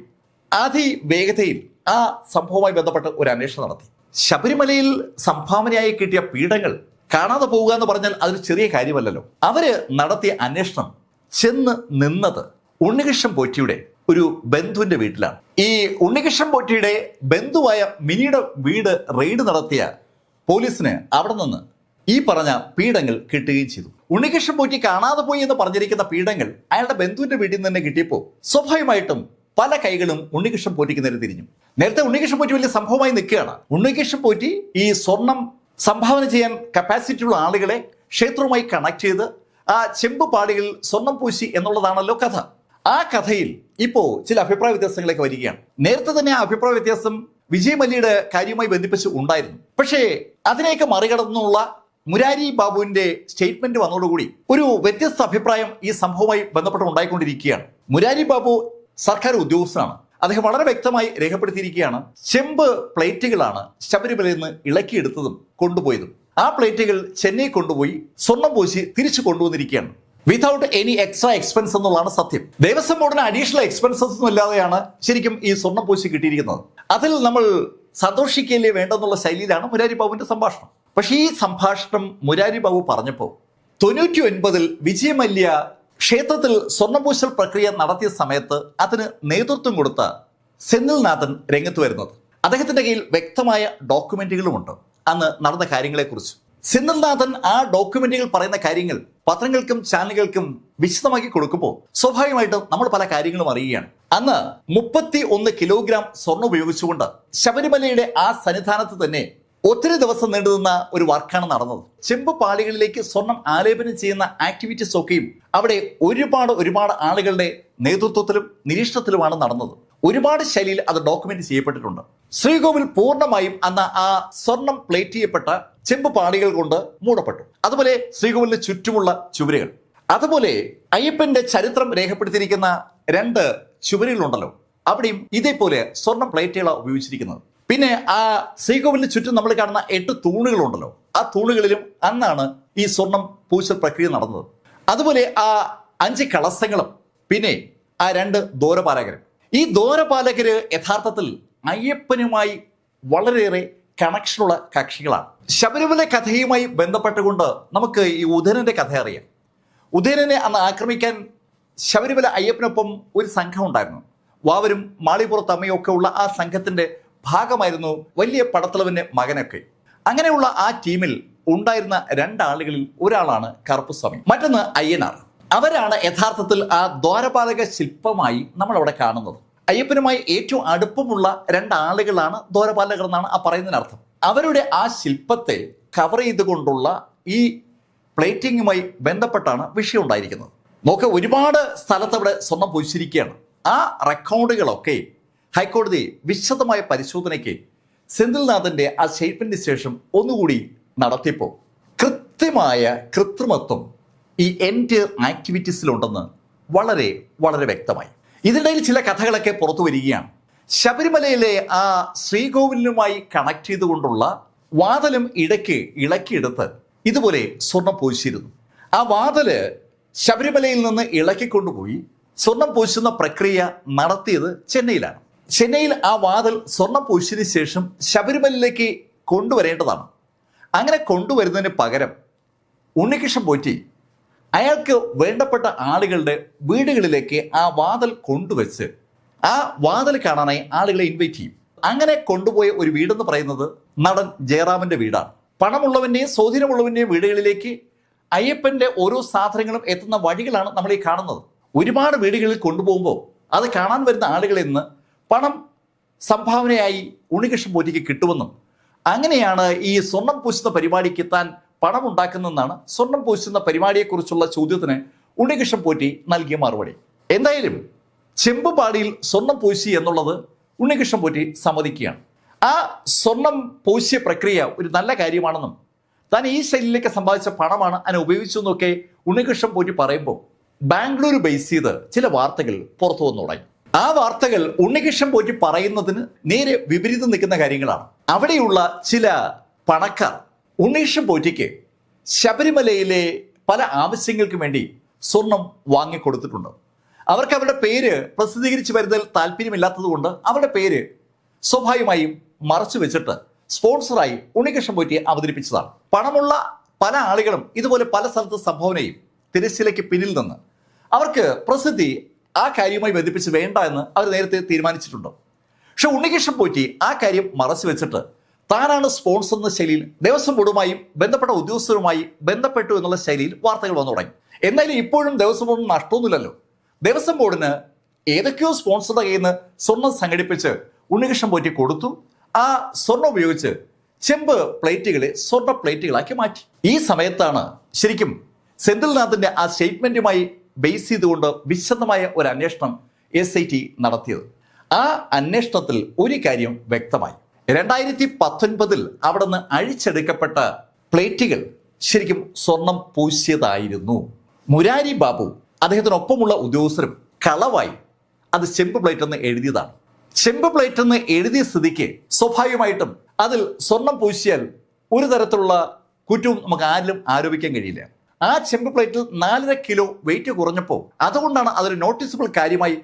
അതിവേഗതയിൽ ആ സംഭവവുമായി ബന്ധപ്പെട്ട് ഒരു അന്വേഷണം നടത്തി. ശബരിമലയിൽ സംഭാവനയായി കിട്ടിയ പീഠങ്ങൾ കാണാതെ പോവുക എന്ന് പറഞ്ഞാൽ അതൊരു ചെറിയ കാര്യമല്ലല്ലോ. അവർ നടത്തിയ അന്വേഷണം ചെന്ന് നിന്നത് ഉണ്ണികൃഷ്ണൻ പോറ്റിയുടെ ഒരു ബന്ധുവിന്റെ വീട്ടിലാണ്. ഈ ഉണ്ണികൃഷ്ണൻ പോറ്റിയുടെ ബന്ധുവായ മിനിയുടെ വീട് റെയ്ഡ് നടത്തിയ പോലീസിന് അവിടെ നിന്ന് ഈ പറഞ്ഞ പീഠങ്ങൾ കിട്ടുകയും ചെയ്തു. ഉണ്ണികൃഷ്ണൻ പോറ്റി കാണാതെ പോയി എന്ന് പറഞ്ഞിരിക്കുന്ന പീഠങ്ങൾ അയാളുടെ ബന്ധുവിന്റെ വീട്ടിൽ നിന്ന് തന്നെ കിട്ടിയപ്പോൾ സ്വാഭാവികമായിട്ടും പല കൈകളും ഉണ്ണികൃഷ്ണൻ പോറ്റിക്ക് നേരെ തിരിഞ്ഞു. നേരത്തെ ഉണ്ണികൃഷ്ണൻ പോറ്റി വലിയ സംഭവമായി നിൽക്കുകയാണ്. ഉണ്ണികൃഷ്ണൻ പോറ്റി ഈ സ്വർണം സംഭാവന ചെയ്യാൻ കപ്പാസിറ്റി ഉള്ള ആളുകളെ ക്ഷേത്രവുമായി കണക്ട് ചെയ്ത് ആ ചെമ്പ് പാടികളിൽ സ്വർണം പൂശി എന്നുള്ളതാണല്ലോ കഥ. ആ കഥയിൽ ഇപ്പോൾ ചില അഭിപ്രായ വ്യത്യാസങ്ങളൊക്കെ വരികയാണ്. നേരത്തെ തന്നെ ആ അഭിപ്രായ വ്യത്യാസം വിജയ് മല്യയുടെ കാര്യവുമായി ബന്ധിപ്പിച്ച് ഉണ്ടായിരുന്നു. പക്ഷേ അതിനെയൊക്കെ മറികടന്നുള്ള മുരാരി ബാബുവിന്റെ സ്റ്റേറ്റ്മെന്റ് വന്നതോടുകൂടി ഒരു വ്യത്യസ്ത അഭിപ്രായം ഈ സംഭവവുമായി ബന്ധപ്പെട്ട് ഉണ്ടായിക്കൊണ്ടിരിക്കുകയാണ്. മുരാരി ബാബു സർക്കാർ ഉദ്യോഗസ്ഥനാണ്. അദ്ദേഹം വളരെ വ്യക്തമായി രേഖപ്പെടുത്തിയിരിക്കുകയാണ് ചെമ്പ് പ്ലേറ്റുകളാണ് ശബരിമലയിൽ നിന്ന് ഇളക്കിയെടുത്തതും കൊണ്ടുപോയതും. ആ പ്ലേറ്റുകൾ ചെന്നൈ കൊണ്ടുപോയി സ്വർണം പൂശി തിരിച്ചു കൊണ്ടുവന്നിരിക്കുകയാണ്. വിതൗട്ട് എനി എക്സ്ട്രാ എക്സ്പെൻസ് എന്നുള്ളതാണ് സത്യം. ദേവസ്വം ബോർഡിന് അഡീഷണൽ എക്സ്പെൻസസ് ഒന്നും ഇല്ലാതെയാണ് ശരിക്കും ഈ സ്വർണം പൂശി കിട്ടിയിരിക്കുന്നത്. അതിൽ നമ്മൾ സന്തോഷിക്കല്ലേ വേണ്ടെന്നുള്ള ശൈലിയിലാണ് മുരാരി ബാബുവിന്റെ സംഭാഷണം. പക്ഷേ ഈ സംഭാഷണം മുരാരി ബാബു പറഞ്ഞപ്പോൾ തൊണ്ണൂറ്റി ഒൻപതിൽ വിജയമല്യ ക്ഷേത്രത്തിൽ സ്വർണപൂശൽ പ്രക്രിയ നടത്തിയ സമയത്ത് അതിന് നേതൃത്വം കൊടുത്ത സെന്നിൽനാഥൻ രംഗത്ത് വരുന്നത്. അദ്ദേഹത്തിന്റെ കയ്യിൽ വ്യക്തമായ ഡോക്യുമെന്റുകളുമുണ്ട്. അന്ന് നടന്ന കാര്യങ്ങളെക്കുറിച്ച്. സെന്നിൽനാഥൻ ആ ഡോക്യുമെന്റുകൾ പറയുന്ന കാര്യങ്ങൾ പത്രങ്ങൾക്കും ചാനലുകൾക്കും വിശദമാക്കി കൊടുക്കുമ്പോൾ സ്വാഭാവികമായിട്ടും നമ്മൾ പല കാര്യങ്ങളും അറിയുകയാണ്. അന്ന് മുപ്പത്തി ഒന്ന് കിലോഗ്രാം സ്വർണം ഉപയോഗിച്ചുകൊണ്ട് ശബരിമലയുടെ ആ സന്നിധാനത്ത് തന്നെ ഒത്തിരി ദിവസം നീണ്ടുനിന്ന ഒരു വർക്കാണ് നടന്നത്. ചെമ്പ് പാളികളിലേക്ക് സ്വർണം ആലേപനം ചെയ്യുന്ന ആക്ടിവിറ്റീസ് ഒക്കെയും അവിടെ ഒരുപാട് ഒരുപാട് ആളുകളുടെ നേതൃത്വത്തിലും നിരീക്ഷണത്തിലുമാണ് നടന്നത്. ഒരുപാട് ശൈലിയിൽ അത് ഡോക്യുമെന്റ് ചെയ്യപ്പെട്ടിട്ടുണ്ട്. ശ്രീകോവിൽ പൂർണമായും അന്ന് ആ സ്വർണം പ്ലേറ്റ് ചെയ്യപ്പെട്ട ചെമ്പ് പാളികൾ കൊണ്ട് മൂടപ്പെട്ടു. അതുപോലെ ശ്രീകോവിലിന് ചുറ്റുമുള്ള ചുവരുകൾ. അതുപോലെ അയ്യപ്പന്റെ ചരിത്രം രേഖപ്പെടുത്തിയിരിക്കുന്ന രണ്ട് ചുവരുകളുണ്ടല്ലോ. അവിടെയും ഇതേപോലെ സ്വർണ പ്ലേറ്റുകളാണ് ഉപയോഗിച്ചിരിക്കുന്നത്. പിന്നെ ആ ശ്രീകോവിലിന് ചുറ്റും നമ്മൾ കാണുന്ന എട്ട് തൂണുകളുണ്ടല്ലോ. ആ തൂണുകളിലും അന്നാണ് ഈ സ്വർണം പൂശൽ പ്രക്രിയ നടന്നത്. അതുപോലെ ആ അഞ്ച് കളസങ്ങളും പിന്നെ ആ രണ്ട് ദൂരപാലകരും ഈ ദൂരപാലകര് യഥാർത്ഥത്തിൽ അയ്യപ്പനുമായി വളരെയേറെ കണക്ഷനുള്ള കക്ഷികളാണ്. ശബരിമല കഥയുമായി ബന്ധപ്പെട്ടുകൊണ്ട് നമുക്ക് ഈ ഉദയനന്റെ കഥ അറിയാം. ഉദയനനെ അന്ന് ആക്രമിക്കാൻ ശബരിമല അയ്യപ്പനൊപ്പം ഒരു സംഘം ഉണ്ടായിരുന്നു. വാവരും മാളിപ്പുറത്തമ്മയും ഒക്കെ ഉള്ള ആ സംഘത്തിന്റെ ഭാഗമായിരുന്നു വലിയ പടത്തളവിന്റെ മകനൊക്കെ. അങ്ങനെയുള്ള ആ ടീമിൽ ഉണ്ടായിരുന്ന രണ്ടാളുകളിൽ ഒരാളാണ് കറുപ്പുസ്വാമി. മറ്റൊന്ന് അയ്യനാർ. അവരാണ് യഥാർത്ഥത്തിൽ ആ ദ്വാരപാലക ശില്പമായി നമ്മൾ അവിടെ കാണുന്നത്. അയ്യപ്പനുമായി ഏറ്റവും അടുപ്പമുള്ള രണ്ടാളുകളാണ് ദ്വാരപാലകർ എന്നാണ് ആ പറയുന്നതിനർത്ഥം. അവരുടെ ആ ശില്പത്തെ കവർ ചെയ്തുകൊണ്ടുള്ള ഈ പ്ലേറ്റിങ്ങുമായി ബന്ധപ്പെട്ടാണ് വിഷയം ഉണ്ടായിരിക്കുന്നത്. നോക്ക് ഒരുപാട് സ്ഥലത്ത് അവിടെ സ്വർണം പൊതിച്ചിരിക്കുകയാണ് ആ റെക്കോർഡുകളൊക്കെ ഹൈക്കോടതി വിശദമായ പരിശോധനയ്ക്ക് സെന്തിൽനാഥന്റെ ആ സ്റ്റേറ്റ്മെന്റിന് ശേഷം ഒന്നുകൂടി നടത്തിയപ്പോൾ കൃത്യമായ കൃത്രിമത്വം ഈ എന്റെ ആക്ടിവിറ്റീസിലുണ്ടെന്ന് വളരെ വളരെ വ്യക്തമായി. ഇതിനിടയിൽ ചില കഥകളൊക്കെ പുറത്തു വരികയാണ്. ശബരിമലയിലെ ആ ശ്രീകോവിലുമായി കണക്ട് ചെയ്തുകൊണ്ടുള്ള വാതലും ഇടയ്ക്ക് ഇളക്കിയെടുത്ത് ഇതുപോലെ സ്വർണം പൂശിയിരുന്നു ആ വാതൽ ശബരിമലയിൽ നിന്ന് ഇളക്കിക്കൊണ്ടുപോയി സ്വർണം പൂശുന്ന പ്രക്രിയ നടത്തിയത് ചെന്നൈയിലാണ്. ചെന്നൈയിൽ ആ വാതൽ സ്വർണം പൂശിയതിനു ശേഷം ശബരിമലയിലേക്ക് കൊണ്ടുവരേണ്ടതാണ്. അങ്ങനെ കൊണ്ടുവരുന്നതിന് പകരം ഉണ്ണികൃഷ്ണൻ പോറ്റി അയാൾക്ക് വേണ്ടപ്പെട്ട ആളുകളുടെ വീടുകളിലേക്ക് ആ വാതൽ കൊണ്ടുവച്ച് ആ വാതൽ കാണാനായി ആളുകളെ ഇൻവൈറ്റ് ചെയ്യും. അങ്ങനെ കൊണ്ടുപോയ ഒരു വീടെന്ന് പറയുന്നത് നടൻ ജയറാമിന്റെ വീടാണ്. പണമുള്ളവന്റെയും സ്വാധീനമുള്ളവന്റെയും വീടുകളിലേക്ക് അയ്യപ്പന്റെ ഓരോ സാധനങ്ങളും എത്തുന്ന വഴികളാണ് നമ്മൾ ഈ കാണുന്നത്. ഒരുപാട് വീടുകളിൽ കൊണ്ടുപോകുമ്പോൾ അത് കാണാൻ വരുന്ന ആളുകളിൽ നിന്ന് പണം സംഭാവനയായി ഉണ്ണികൃഷ്ണൻ പോറ്റിക്ക് കിട്ടുമെന്നും അങ്ങനെയാണ് ഈ സ്വർണം പൂശുന്ന പരിപാടിക്ക് താൻ പണം ഉണ്ടാക്കുന്നതെന്നാണ് സ്വർണം പൂശുന്ന പരിപാടിയെക്കുറിച്ചുള്ള ചോദ്യത്തിന് ഉണ്ണികൃഷ്ണൻ പോറ്റി നൽകിയ മറുപടി. എന്തായാലും ചെമ്പുപാടിയിൽ സ്വർണം പൂശി എന്നുള്ളത് ഉണ്ണികൃഷ്ണൻ പോറ്റി സമ്മതിക്കുകയാണ്. ആ സ്വർണം പൂശിയ പ്രക്രിയ ഒരു നല്ല കാര്യമാണെന്നും താൻ ഈ ശൈലിയിലേക്ക് സമ്പാദിച്ച പണമാണ് അതിനെ ഉപയോഗിച്ചു എന്നൊക്കെ ഉണ്ണികൃഷ്ണൻ പോറ്റി പറയുമ്പോൾ ബാംഗ്ലൂർ ബേസ് ചെയ്ത് ചില വാർത്തകൾ പുറത്തു വന്നു തുടങ്ങി ആ വാർത്തകൾ ഉണ്ണികൃഷ്ണൻ പോറ്റി പറയുന്നതിന് നേരെ വിപരീതം നിൽക്കുന്ന കാര്യങ്ങളാണ്. അവിടെയുള്ള ചില പണക്കാർ ഉണ്ണികൃഷ്ണൻ പോറ്റിക്ക് ശബരിമലയിലെ പല ആവശ്യങ്ങൾക്കും വേണ്ടി സ്വർണം വാങ്ങിക്കൊടുത്തിട്ടുണ്ട്. അവർക്ക് അവരുടെ പേര് പ്രസിദ്ധീകരിച്ച് വരുന്നതിൽ താല്പര്യമില്ലാത്തത് കൊണ്ട് അവരുടെ പേര് സ്വാഭാവികമായും മറച്ചു വെച്ചിട്ട് സ്പോൺസറായി ഉണ്ണികൃഷ്ണൻ പോറ്റി അവതരിപ്പിച്ചതാണ്. പണമുള്ള പല ആളുകളും ഇതുപോലെ പല സ്ഥലത്ത് സംഭാവനയും തിരശ്ശിലയ്ക്ക് പിന്നിൽ നിന്ന് അവർക്ക് പ്രസിദ്ധി ആ കാര്യവുമായി ബന്ധിപ്പിച്ച് വേണ്ട എന്ന് അവർ നേരത്തെ തീരുമാനിച്ചിട്ടുണ്ട്. പക്ഷെ ഉണ്ണികൃഷ്ണൻ പോറ്റി ആ കാര്യം മറച്ചു വെച്ചിട്ട് താനാണ് സ്പോൺസർ എന്ന ശൈലിയിൽ ദേവസ്വം ബോർഡുമായും ബന്ധപ്പെട്ട ഉദ്യോഗസ്ഥരുമായി ബന്ധപ്പെട്ടു എന്നുള്ള ശൈലിയിൽ വാർത്തകൾ വന്നു തുടങ്ങി. എന്നാലും ഇപ്പോഴും ദേവസ്വം ബോർഡിന് നഷ്ടമൊന്നുമില്ലല്ലോ. ദേവസ്വം ബോർഡിന് ഏതൊക്കെയോ സ്പോൺസറുടെ കയ്യിൽ നിന്ന് സ്വർണം സംഘടിപ്പിച്ച് ഉണ്ണികൃഷ്ണൻ പോറ്റി കൊടുത്തു. ആ സ്വർണം ഉപയോഗിച്ച് ചെമ്പ് പ്ലേറ്റുകളെ സ്വർണ പ്ലേറ്റുകളാക്കി മാറ്റി. ഈ സമയത്താണ് ശരിക്കും സെന്തിൽനാഥിന്റെ ആ സ്റ്റേറ്റ്മെന്റുമായി ബേസ് ചെയ്തുകൊണ്ട് വിശദമായ ഒരു അന്വേഷണം എസ് ഐ ടി നടത്തിയത്. ആ അന്വേഷണത്തിൽ ഒരു കാര്യം വ്യക്തമായി. രണ്ടായിരത്തി പത്തൊൻപതിൽ അവിടെ നിന്ന് അഴിച്ചെടുക്കപ്പെട്ട പ്ലേറ്റുകൾ ശരിക്കും സ്വർണം പൂശിയതായിരുന്നു. മുരാരി ബാബു അദ്ദേഹത്തിനൊപ്പമുള്ള ഉദ്യോഗസ്ഥരും കളവായി അത് ചെമ്പ് പ്ലേറ്റ് എന്ന് എഴുതിയതാണ്. ചെമ്പ് പ്ലേറ്റ് എന്ന് എഴുതിയ സ്ഥിതിക്ക് സ്വാഭാവികമായിട്ടും അതിൽ സ്വർണം പൂശിയാൽ ഒരു തരത്തിലുള്ള കുറ്റവും നമുക്ക് ആരിലും ആരോപിക്കാൻ കഴിയില്ല. ആ ചെമ്പ് പ്ലേറ്റിൽ നാലര കിലോ വെയിറ്റ് കുറഞ്ഞപ്പോൾ അതുകൊണ്ടാണ് അതൊരു നോട്ടീസബിൾ കാര്യമായി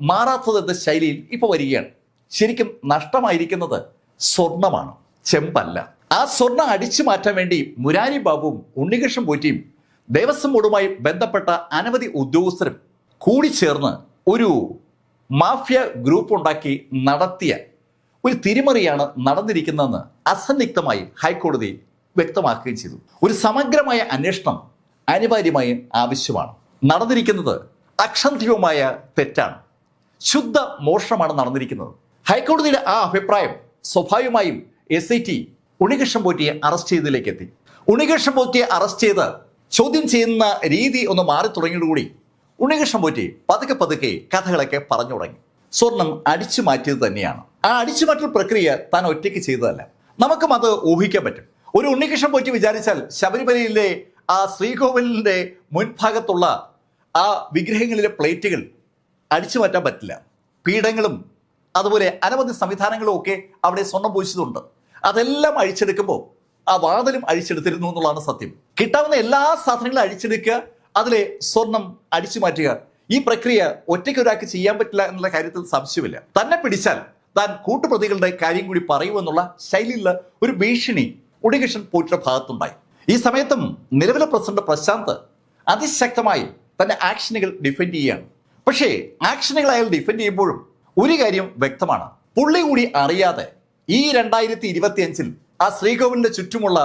മാറാത്തത് എന്ന ശൈലിയിൽ ഇപ്പോൾ വരികയാണ്. ശരിക്കും നഷ്ടമായിരിക്കുന്നത് സ്വർണമാണ് ചെമ്പല്ല. ആ സ്വർണം അടിച്ചു മാറ്റാൻ വേണ്ടി മുരാരി ബാബുവും ഉണ്ണികൃഷ്ണൻ പോറ്റിയും ദേവസ്വം ബോർഡുമായി ബന്ധപ്പെട്ട അനവധി ഉദ്യോഗസ്ഥരും കൂടിച്ചേർന്ന് ഒരു മാഫിയ ഗ്രൂപ്പ് ഉണ്ടാക്കി നടത്തിയ ഒരു തിരിമറിയാണ് നടന്നിരിക്കുന്നതെന്ന് അസന്നിഗ്ധമായി ഹൈക്കോടതി വ്യക്തമാക്കുകയും ചെയ്തു. ഒരു സമഗ്രമായ അന്വേഷണം അനിവാര്യമായും ആവശ്യമാണ്. നടന്നിരിക്കുന്നത് അക്ഷന്ധ്യവുമായ തെറ്റാണ്. ശുദ്ധ മോഷണമാണ് നടന്നിരിക്കുന്നത്. ഹൈക്കോടതിയുടെ ആ അഭിപ്രായം സ്വാഭാവികമായും എസ് ഐ ടി ഉണികൃഷ്ണൻ പോറ്റിയെ അറസ്റ്റ് ചെയ്തതിലേക്ക് എത്തി. ഉണികൃഷ്ണൻ പോറ്റിയെ അറസ്റ്റ് ചെയ്ത് ചോദ്യം ചെയ്യുന്ന രീതി ഒന്ന് മാറി തുടങ്ങിയതോടുകൂടി ഉണ്ണികൃഷ്ണൻ പോറ്റി പതുക്കെ പതുക്കെ കഥകളൊക്കെ പറഞ്ഞു തുടങ്ങി. സ്വർണം അടിച്ചു മാറ്റിയത് തന്നെയാണ്. ആ അടിച്ചുമാറ്റൽ പ്രക്രിയ താൻ ഒറ്റയ്ക്ക് ചെയ്തതല്ല. നമുക്കും അത് ഊഹിക്കാൻ പറ്റും. ഒരു ഉണ്ണികൃഷ്ണൻ പോറ്റി വിചാരിച്ചാൽ ശബരിമലയിലെ ആ ശ്രീകോവിലിന്റെ മുൻഭാഗത്തുള്ള ആ വിഗ്രഹങ്ങളിലെ പ്ലേറ്റുകൾ അടിച്ചു മാറ്റാൻ പറ്റില്ല. പീഠങ്ങളും അതുപോലെ അനവധി സംവിധാനങ്ങളും ഒക്കെ അവിടെ സ്വർണം പൂശിയതുണ്ട് അതെല്ലാം അഴിച്ചെടുക്കുമ്പോൾ ആ വാതിലും അഴിച്ചെടുത്തിരുന്നു എന്നുള്ളതാണ് സത്യം. കിട്ടാവുന്ന എല്ലാ സാധനങ്ങളും അഴിച്ചെടുക്കുക അതിലെ സ്വർണം അടിച്ചു മാറ്റുക. ഈ പ്രക്രിയ ഒറ്റയ്ക്ക് ഒരാൾക്ക് ചെയ്യാൻ പറ്റില്ല എന്നുള്ള കാര്യത്തിൽ സംശയമില്ല. തന്നെ പിടിച്ചാൽ താൻ കൂട്ടുപ്രതികളുടെ കാര്യം കൂടി പറയുമെന്നുള്ള ശൈലിയിലുള്ള ഒരു ഭീഷണി ഉണ്ണികൃഷ്ണൻ പോറ്റിയുടെ ഭാഗത്തുണ്ടായി. ഈ സമയത്തും നിലവിലെ പ്രസിഡന്റ് പ്രശാന്ത് അതിശക്തമായി തന്റെ ആക്ഷനുകൾ ഡിഫെൻഡ് ചെയ്യുകയാണ്. പക്ഷേ ആക്ഷനുകൾ അയാൾ ഡിഫെൻഡ് ചെയ്യുമ്പോഴും ഒരു കാര്യം വ്യക്തമാണ്. പുള്ളി കൂടി അറിയാതെ ഈ രണ്ടായിരത്തി ഇരുപത്തി അഞ്ചിൽ ആ ശ്രീകോവിലിന്റെ ചുറ്റുമുള്ള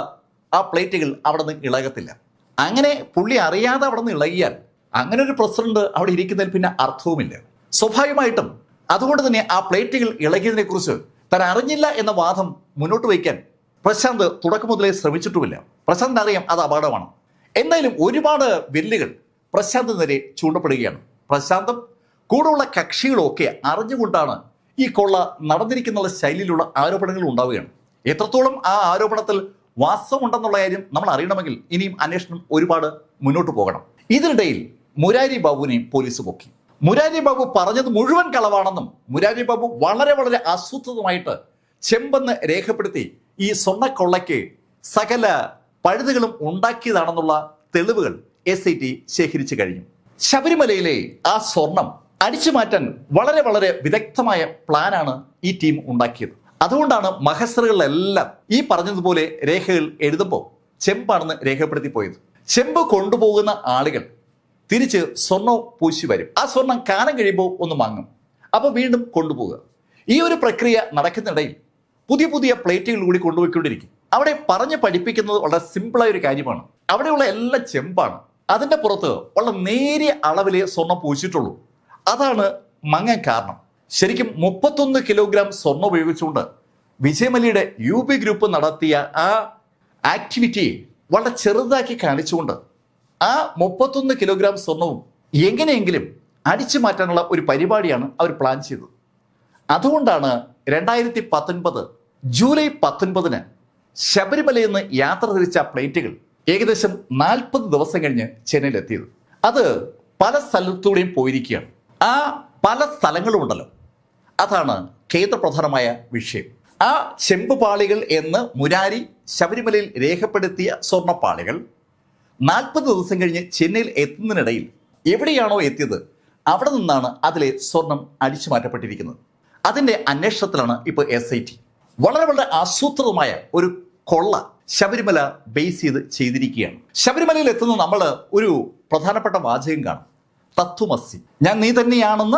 ആ പ്ലേറ്റുകൾ അവിടെ നിന്ന് ഇളകത്തില്ല. അങ്ങനെ പുള്ളി അറിയാതെ അവിടെ നിന്ന് ഇളകിയാൽ അങ്ങനെ ഒരു പ്രസിഡന്റ് അവിടെ ഇരിക്കുന്നതിൽ പിന്നെ അർത്ഥവുമില്ല. സ്വാഭാവികമായിട്ടും അതുകൊണ്ട് തന്നെ ആ പ്ലേറ്റുകൾ ഇളകിയതിനെ കുറിച്ച് താൻ അറിഞ്ഞില്ല എന്ന വാദം മുന്നോട്ട് വയ്ക്കാൻ പ്രശാന്ത് തുടക്കം മുതലേ ശ്രമിച്ചിട്ടുമില്ല. പ്രശാന്ത് അറിയാം അത് അപകടമാണ്. എന്തായാലും ഒരുപാട് വെല്ലുകൾ പ്രശാന്തിനെതിരെ ചൂണ്ടപ്പെടുകയാണ്. പ്രശാന്തും കൂടെയുള്ള കക്ഷികളൊക്കെ അറിഞ്ഞുകൊണ്ടാണ് ഈ കൊള്ള നടന്നിരിക്കുന്ന ശൈലിയിലുള്ള ആരോപണങ്ങൾ ഉണ്ടാവുകയാണ്. എത്രത്തോളം ആ ആരോപണത്തിൽ വാസ്തവമുണ്ടെന്നുള്ള കാര്യം നമ്മൾ അറിയണമെങ്കിൽ ഇനിയും അന്വേഷണം ഒരുപാട് മുന്നോട്ട് പോകണം. ഇതിനിടയിൽ മുരാരി ബാബുവിനെയും പോലീസ് പൊക്കി. മുരാരി ബാബു പറഞ്ഞത് മുഴുവൻ കളവാണെന്നും മുരാരി ബാബു വളരെ വളരെ ആസൂത്രിതമായിട്ട് ചെമ്പെന്ന് രേഖപ്പെടുത്തി ഈ സ്വർണക്കൊള്ളയ്ക്ക് സകല പഴുതുകളും ഉണ്ടാക്കിയതാണെന്നുള്ള തെളിവുകൾ എസ് ഐ ടി ശേഖരിച്ചു കഴിഞ്ഞു. ശബരിമലയിലെ ആ സ്വർണം അടിച്ചു മാറ്റാൻ വളരെ വളരെ വിദഗ്ധമായ പ്ലാനാണ് ഈ ടീം ഉണ്ടാക്കിയത്. അതുകൊണ്ടാണ് മഹസറുകളിലെല്ലാം ഈ പറഞ്ഞതുപോലെ രേഖകൾ എഴുതുമ്പോൾ ചെമ്പാണെന്ന് രേഖപ്പെടുത്തി പോയത് ചെമ്പ് കൊണ്ടുപോകുന്ന ആളുകൾ തിരിച്ച് സ്വർണം പൂശി വരും. ആ സ്വർണം കാലം കഴിയുമ്പോൾ ഒന്ന് വാങ്ങും. അപ്പോൾ വീണ്ടും കൊണ്ടുപോകുക ഈ ഒരു പ്രക്രിയ നടക്കുന്നിടയിൽ പുതിയ പുതിയ പ്ലേറ്റുകൾ കൂടി കൊണ്ടുപോയിക്കൊണ്ടിരിക്കും. അവിടെ പറഞ്ഞ് പഠിപ്പിക്കുന്നത് വളരെ സിമ്പിളായ ഒരു കാര്യമാണ്. അവിടെയുള്ള എല്ലാ ചെമ്പാണ്. അതിന്റെ പുറത്ത് വളരെ നേരിയ അളവിലെ സ്വർണം പൂശിയിട്ടുള്ളൂ. അതാണ് മങ്ങാൻ കാരണം. ശരിക്കും മുപ്പത്തൊന്ന് കിലോഗ്രാം സ്വർണം ഉപയോഗിച്ചുകൊണ്ട് വിജയമലിയുടെ യു ബി ഗ്രൂപ്പ് നടത്തിയ ആ ആക്ടിവിറ്റിയെ വളരെ ചെറുതാക്കി കാണിച്ചുകൊണ്ട് ആ മുപ്പത്തൊന്ന് കിലോഗ്രാം സ്വർണവും എങ്ങനെയെങ്കിലും അടിച്ചു മാറ്റാനുള്ള ഒരു പരിപാടിയാണ് അവർ പ്ലാൻ ചെയ്തത്. അതുകൊണ്ടാണ് രണ്ടായിരത്തി പത്തൊൻപത് ജൂലൈ പത്തൊൻപതിന് ശബരിമലയിൽ നിന്ന് യാത്ര തിരിച്ച പ്ലേറ്റുകൾ ഏകദേശം നാൽപ്പത് ദിവസം കഴിഞ്ഞ് ചെന്നൈയിലെത്തിയത്. അത് പല സ്ഥലത്തൂടെയും പോയിരിക്കുകയാണ്. ആ പല സ്ഥലങ്ങളും ഉണ്ടല്ലോ അതാണ് കേന്ദ്രപ്രധാനമായ വിഷയം. ആ ചെമ്പുപാളികൾ എന്ന് മുരാരി ശബരിമലയിൽ രേഖപ്പെടുത്തിയ സ്വർണപ്പാളികൾ നാൽപ്പത് ദിവസം കഴിഞ്ഞ് ചെന്നൈയിൽ എത്തുന്നതിനിടയിൽ എവിടെയാണോ എത്തിയത് അവിടെ നിന്നാണ് അതിലെ സ്വർണം അടിച്ചു മാറ്റപ്പെട്ടിരിക്കുന്നത്. അതിന്റെ അന്വേഷണത്തിലാണ് ഇപ്പോൾ എസ് ഐ ടി വളരെ വളരെ ആസൂത്രിതമായ ഒരു കൊള്ള ശബരിമല ബേസ് ചെയ്ത് ചെയ്തിരിക്കുകയാണ്. ശബരിമലയിൽ എത്തുന്ന നമ്മൾ ഒരു പ്രധാനപ്പെട്ട വാചകം കാണും. തത്വമസി. ഞാൻ നീ തന്നെയാണെന്ന്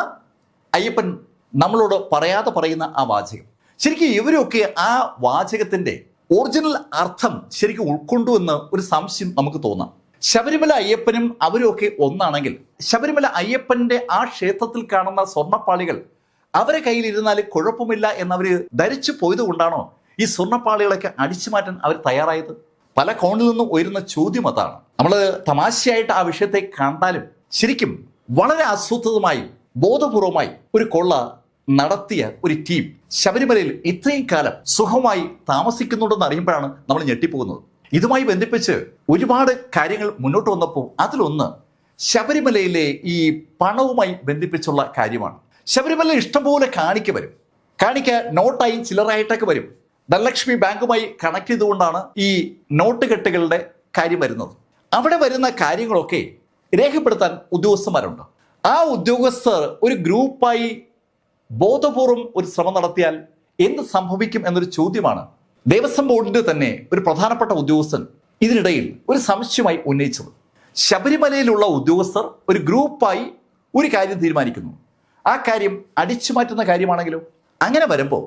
അയ്യപ്പൻ നമ്മളോട് പറയാതെ പറയുന്ന ആ വാചകം. ശരിക്കും ഇവരൊക്കെ ആ വാചകത്തിന്റെ ഒറിജിനൽ അർത്ഥം ശരിക്കും ഉൾക്കൊണ്ടു എന്ന് ഒരു സംശയം നമുക്ക് തോന്നാം. ശബരിമല അയ്യപ്പനും അവരും ഒക്കെ ഒന്നാണെങ്കിൽ ശബരിമല അയ്യപ്പന്റെ ആ ക്ഷേത്രത്തിൽ കാണുന്ന സ്വർണപ്പാളികൾ അവരെ കയ്യിലിരുന്നാൽ കുഴപ്പമില്ല എന്നവർ ധരിച്ചു പോയത് കൊണ്ടാണോ ഈ സ്വർണപ്പാളികളൊക്കെ അടിച്ചു മാറ്റാൻ അവർ തയ്യാറായത്? പല കോണിൽ നിന്നും ഉയരുന്ന ചോദ്യം അതാണ്. നമ്മൾ തമാശയായിട്ട് ആ വിഷയത്തെ കണ്ടാലും ശരിക്കും വളരെ ആസൂത്രിതമായി ബോധപൂർവമായി ഒരു കൊള്ള നടത്തിയ ഒരു ടീം ശബരിമലയിൽ ഇത്രയും കാലം സുഖമായി താമസിക്കുന്നുണ്ടെന്ന് അറിയുമ്പോഴാണ് നമ്മൾ ഞെട്ടിപ്പോകുന്നത്. ഇതുമായി ബന്ധിപ്പിച്ച് ഒരുപാട് കാര്യങ്ങൾ മുന്നോട്ട് വന്നപ്പോൾ അതിലൊന്ന് ശബരിമലയിലെ ഈ പണവുമായി ബന്ധിപ്പിച്ചുള്ള കാര്യമാണ്. ശബരിമല ഇഷ്ടംപോലെ കാണിക്ക വരും. കാണിക്ക നോട്ടായി ചില്ലറായിട്ടൊക്കെ വരും. ധനലക്ഷ്മി ബാങ്കുമായി കണക്ട് ചെയ്തുകൊണ്ടാണ് ഈ നോട്ട് കെട്ടുകളുടെ കാര്യം വരുന്നത്. അവിടെ വരുന്ന കാര്യങ്ങളൊക്കെ രേഖപ്പെടുത്താൻ ഉദ്യോഗസ്ഥന്മാരുണ്ട്. ആ ഉദ്യോഗസ്ഥർ ഒരു ഗ്രൂപ്പായി ബോധപൂർവം ഒരു ശ്രമം നടത്തിയാൽ എന്ത് സംഭവിക്കും എന്നൊരു ചോദ്യമാണ്. ദേവസ്വം ബോർഡിന്റെ തന്നെ ഒരു പ്രധാനപ്പെട്ട ഉദ്യോഗസ്ഥൻ ഇതിനിടയിൽ ഒരു സംശയമായി ഉന്നയിച്ചത്. ശബരിമലയിലുള്ള ഉദ്യോഗസ്ഥർ ഒരു ഗ്രൂപ്പായി ഒരു കാര്യം തീരുമാനിക്കുന്നു. ആ കാര്യം അടിച്ചു മാറ്റുന്ന കാര്യമാണെങ്കിലോ അങ്ങനെ വരുമ്പോൾ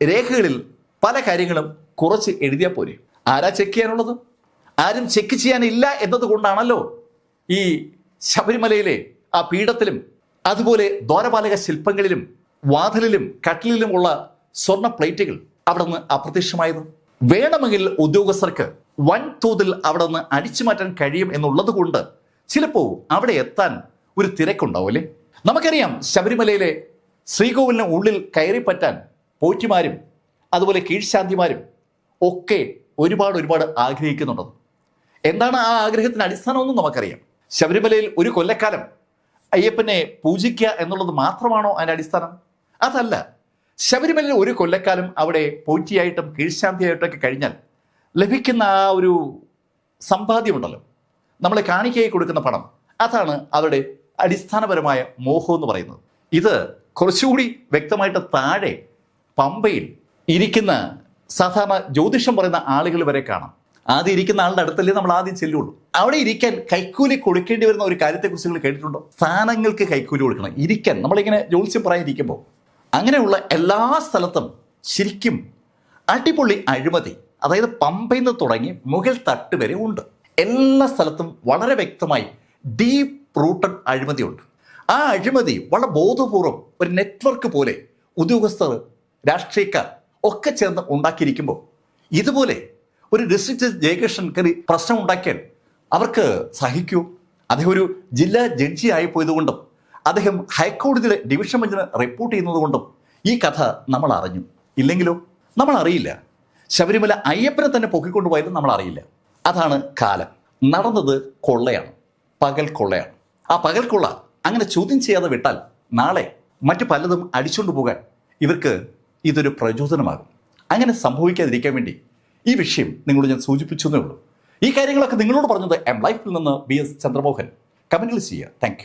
രേഖകളിൽ പല കാര്യങ്ങളും കുറച്ച് എഴുതിയാൽ പോരെ. ആരാ ചെക്ക് ചെയ്യാനുള്ളത്? ആരും ചെക്ക് ചെയ്യാനില്ല എന്നതുകൊണ്ടാണല്ലോ ഈ ശബരിമലയിലെ ആ പീഠത്തിലും അതുപോലെ ദ്വാരപാലക ശില്പങ്ങളിലും വാതിലിലും കട്ടിലിലുമുള്ള സ്വർണ പ്ലേറ്റുകൾ അവിടെ നിന്ന് അപ്രത്യക്ഷമായത്. വേണമെങ്കിൽ ഉദ്യോഗസ്ഥർക്ക് വൻതോതിൽ അവിടെ നിന്ന് അടിച്ചു മാറ്റാൻ കഴിയും എന്നുള്ളത് കൊണ്ട് ചിലപ്പോൾ അവിടെ എത്താൻ ഒരു തിരക്കുണ്ടാവും അല്ലേ? നമുക്കറിയാം ശബരിമലയിലെ ശ്രീകോവിലിന് ഉള്ളിൽ കയറിപ്പറ്റാൻ പോറ്റിമാരും അതുപോലെ കീഴ്ശാന്തിമാരും ഒക്കെ ഒരുപാട് ഒരുപാട് ആഗ്രഹിക്കുന്നുണ്ടെന്ന് എന്താണ് ആ ആഗ്രഹത്തിന് അടിസ്ഥാനമെന്നും നമുക്കറിയാം. ശബരിമലയിൽ ഒരു കൊല്ലക്കാലം അയ്യപ്പനെ പൂജിക്കുക എന്നുള്ളത് മാത്രമാണോ അതിന്റെ അടിസ്ഥാനം? അതല്ല. ശബരിമലയിൽ ഒരു കൊല്ലക്കാലം അവിടെ പോറ്റിയായിട്ടും കീഴ്ശാന്തിയായിട്ടൊക്കെ കഴിഞ്ഞാൽ ലഭിക്കുന്ന ആ ഒരു സമ്പാദ്യമുണ്ടല്ലോ. നമ്മളെ കാണിക്കയായി കൊടുക്കുന്ന പണം. അതാണ് അവരുടെ അടിസ്ഥാനപരമായ മോഹം എന്ന് പറയുന്നത്. ഇത് കുറച്ചുകൂടി വ്യക്തമായിട്ട് താഴെ പമ്പയിൽ ഇരിക്കുന്ന സാധാരണ ജ്യോതിഷം പറയുന്ന ആളുകൾ വരെ കാണാം. ആദ്യം ഇരിക്കുന്ന ആളുടെ അടുത്തല്ലേ നമ്മൾ ആദ്യം ചെല്ലുള്ളൂ. അവിടെ ഇരിക്കാൻ കൈക്കൂലി കൊടുക്കേണ്ടി വരുന്ന ഒരു കാര്യത്തെക്കുറിച്ച് നിങ്ങൾ കേട്ടിട്ടുണ്ടോ? സ്ഥാനങ്ങൾക്ക് കൈക്കൂലി കൊടുക്കണം. ഇരിക്കാൻ. നമ്മളിങ്ങനെ ജ്യോത്സ്യം പറയാനിരിക്കുമ്പോൾ അങ്ങനെയുള്ള എല്ലാ സ്ഥലത്തും ശരിക്കും അടിപൊളി അഴിമതി അതായത് പമ്പയിൽ നിന്ന് തുടങ്ങി മുകൾ തട്ട് വരെ ഉണ്ട്. എല്ലാ സ്ഥലത്തും വളരെ വ്യക്തമായി ഡീപ്പ് റൂട്ടഡ് അഴിമതിയുണ്ട്. ആ അഴിമതി വളരെ ബോധപൂർവം ഒരു നെറ്റ്വർക്ക് പോലെ ഉദ്യോഗസ്ഥർ രാഷ്ട്രീയക്കാർ ഒക്കെ ചേർന്ന് ഉണ്ടാക്കിയിരിക്കുമ്പോൾ ഇതുപോലെ ഒരു ഡിസ്ട്രിക്ട് ജയകൃഷ്ണൻ കയറി പ്രശ്നം ഉണ്ടാക്കിയാൽ അവർക്ക് സഹിക്കൂ. അദ്ദേഹം ഒരു ജില്ലാ ജഡ്ജി ആയി പോയതുകൊണ്ടും അദ്ദേഹം ഹൈക്കോടതിയിലെ ഡിവിഷൻ ബെഞ്ചിന് റിപ്പോർട്ട് ചെയ്യുന്നതുകൊണ്ടും ഈ കഥ നമ്മൾ അറിഞ്ഞു. ഇല്ലെങ്കിലോ? നമ്മൾ അറിയില്ല. ശബരിമല അയ്യപ്പനെ തന്നെ പൊക്കിക്കൊണ്ടുപോയാലും നമ്മൾ അറിയില്ല. അതാണ് കാലം. നടന്നത് കൊള്ളയാണ്. പകൽ കൊള്ളയാണ്. ആ പകൽക്കുള്ള അങ്ങനെ ചോദ്യം ചെയ്യാതെ വിട്ടാൽ നാളെ മറ്റു പലതും അടിച്ചുകൊണ്ട് പോകാൻ ഇവർക്ക് ഇതൊരു പ്രചോദനമാകും. അങ്ങനെ സംഭവിക്കാതിരിക്കാൻ വേണ്ടി ഈ വിഷയം നിങ്ങളോട് ഞാൻ സൂചിപ്പിച്ചു എന്നേ ഉള്ളൂ. ഈ കാര്യങ്ങളൊക്കെ നിങ്ങളോട് പറഞ്ഞത് എം ലൈഫിൽ നിന്ന് ബി എസ് ചന്ദ്രമോഹൻ. കമന്റിൽ ചെയ്യുക. താങ്ക്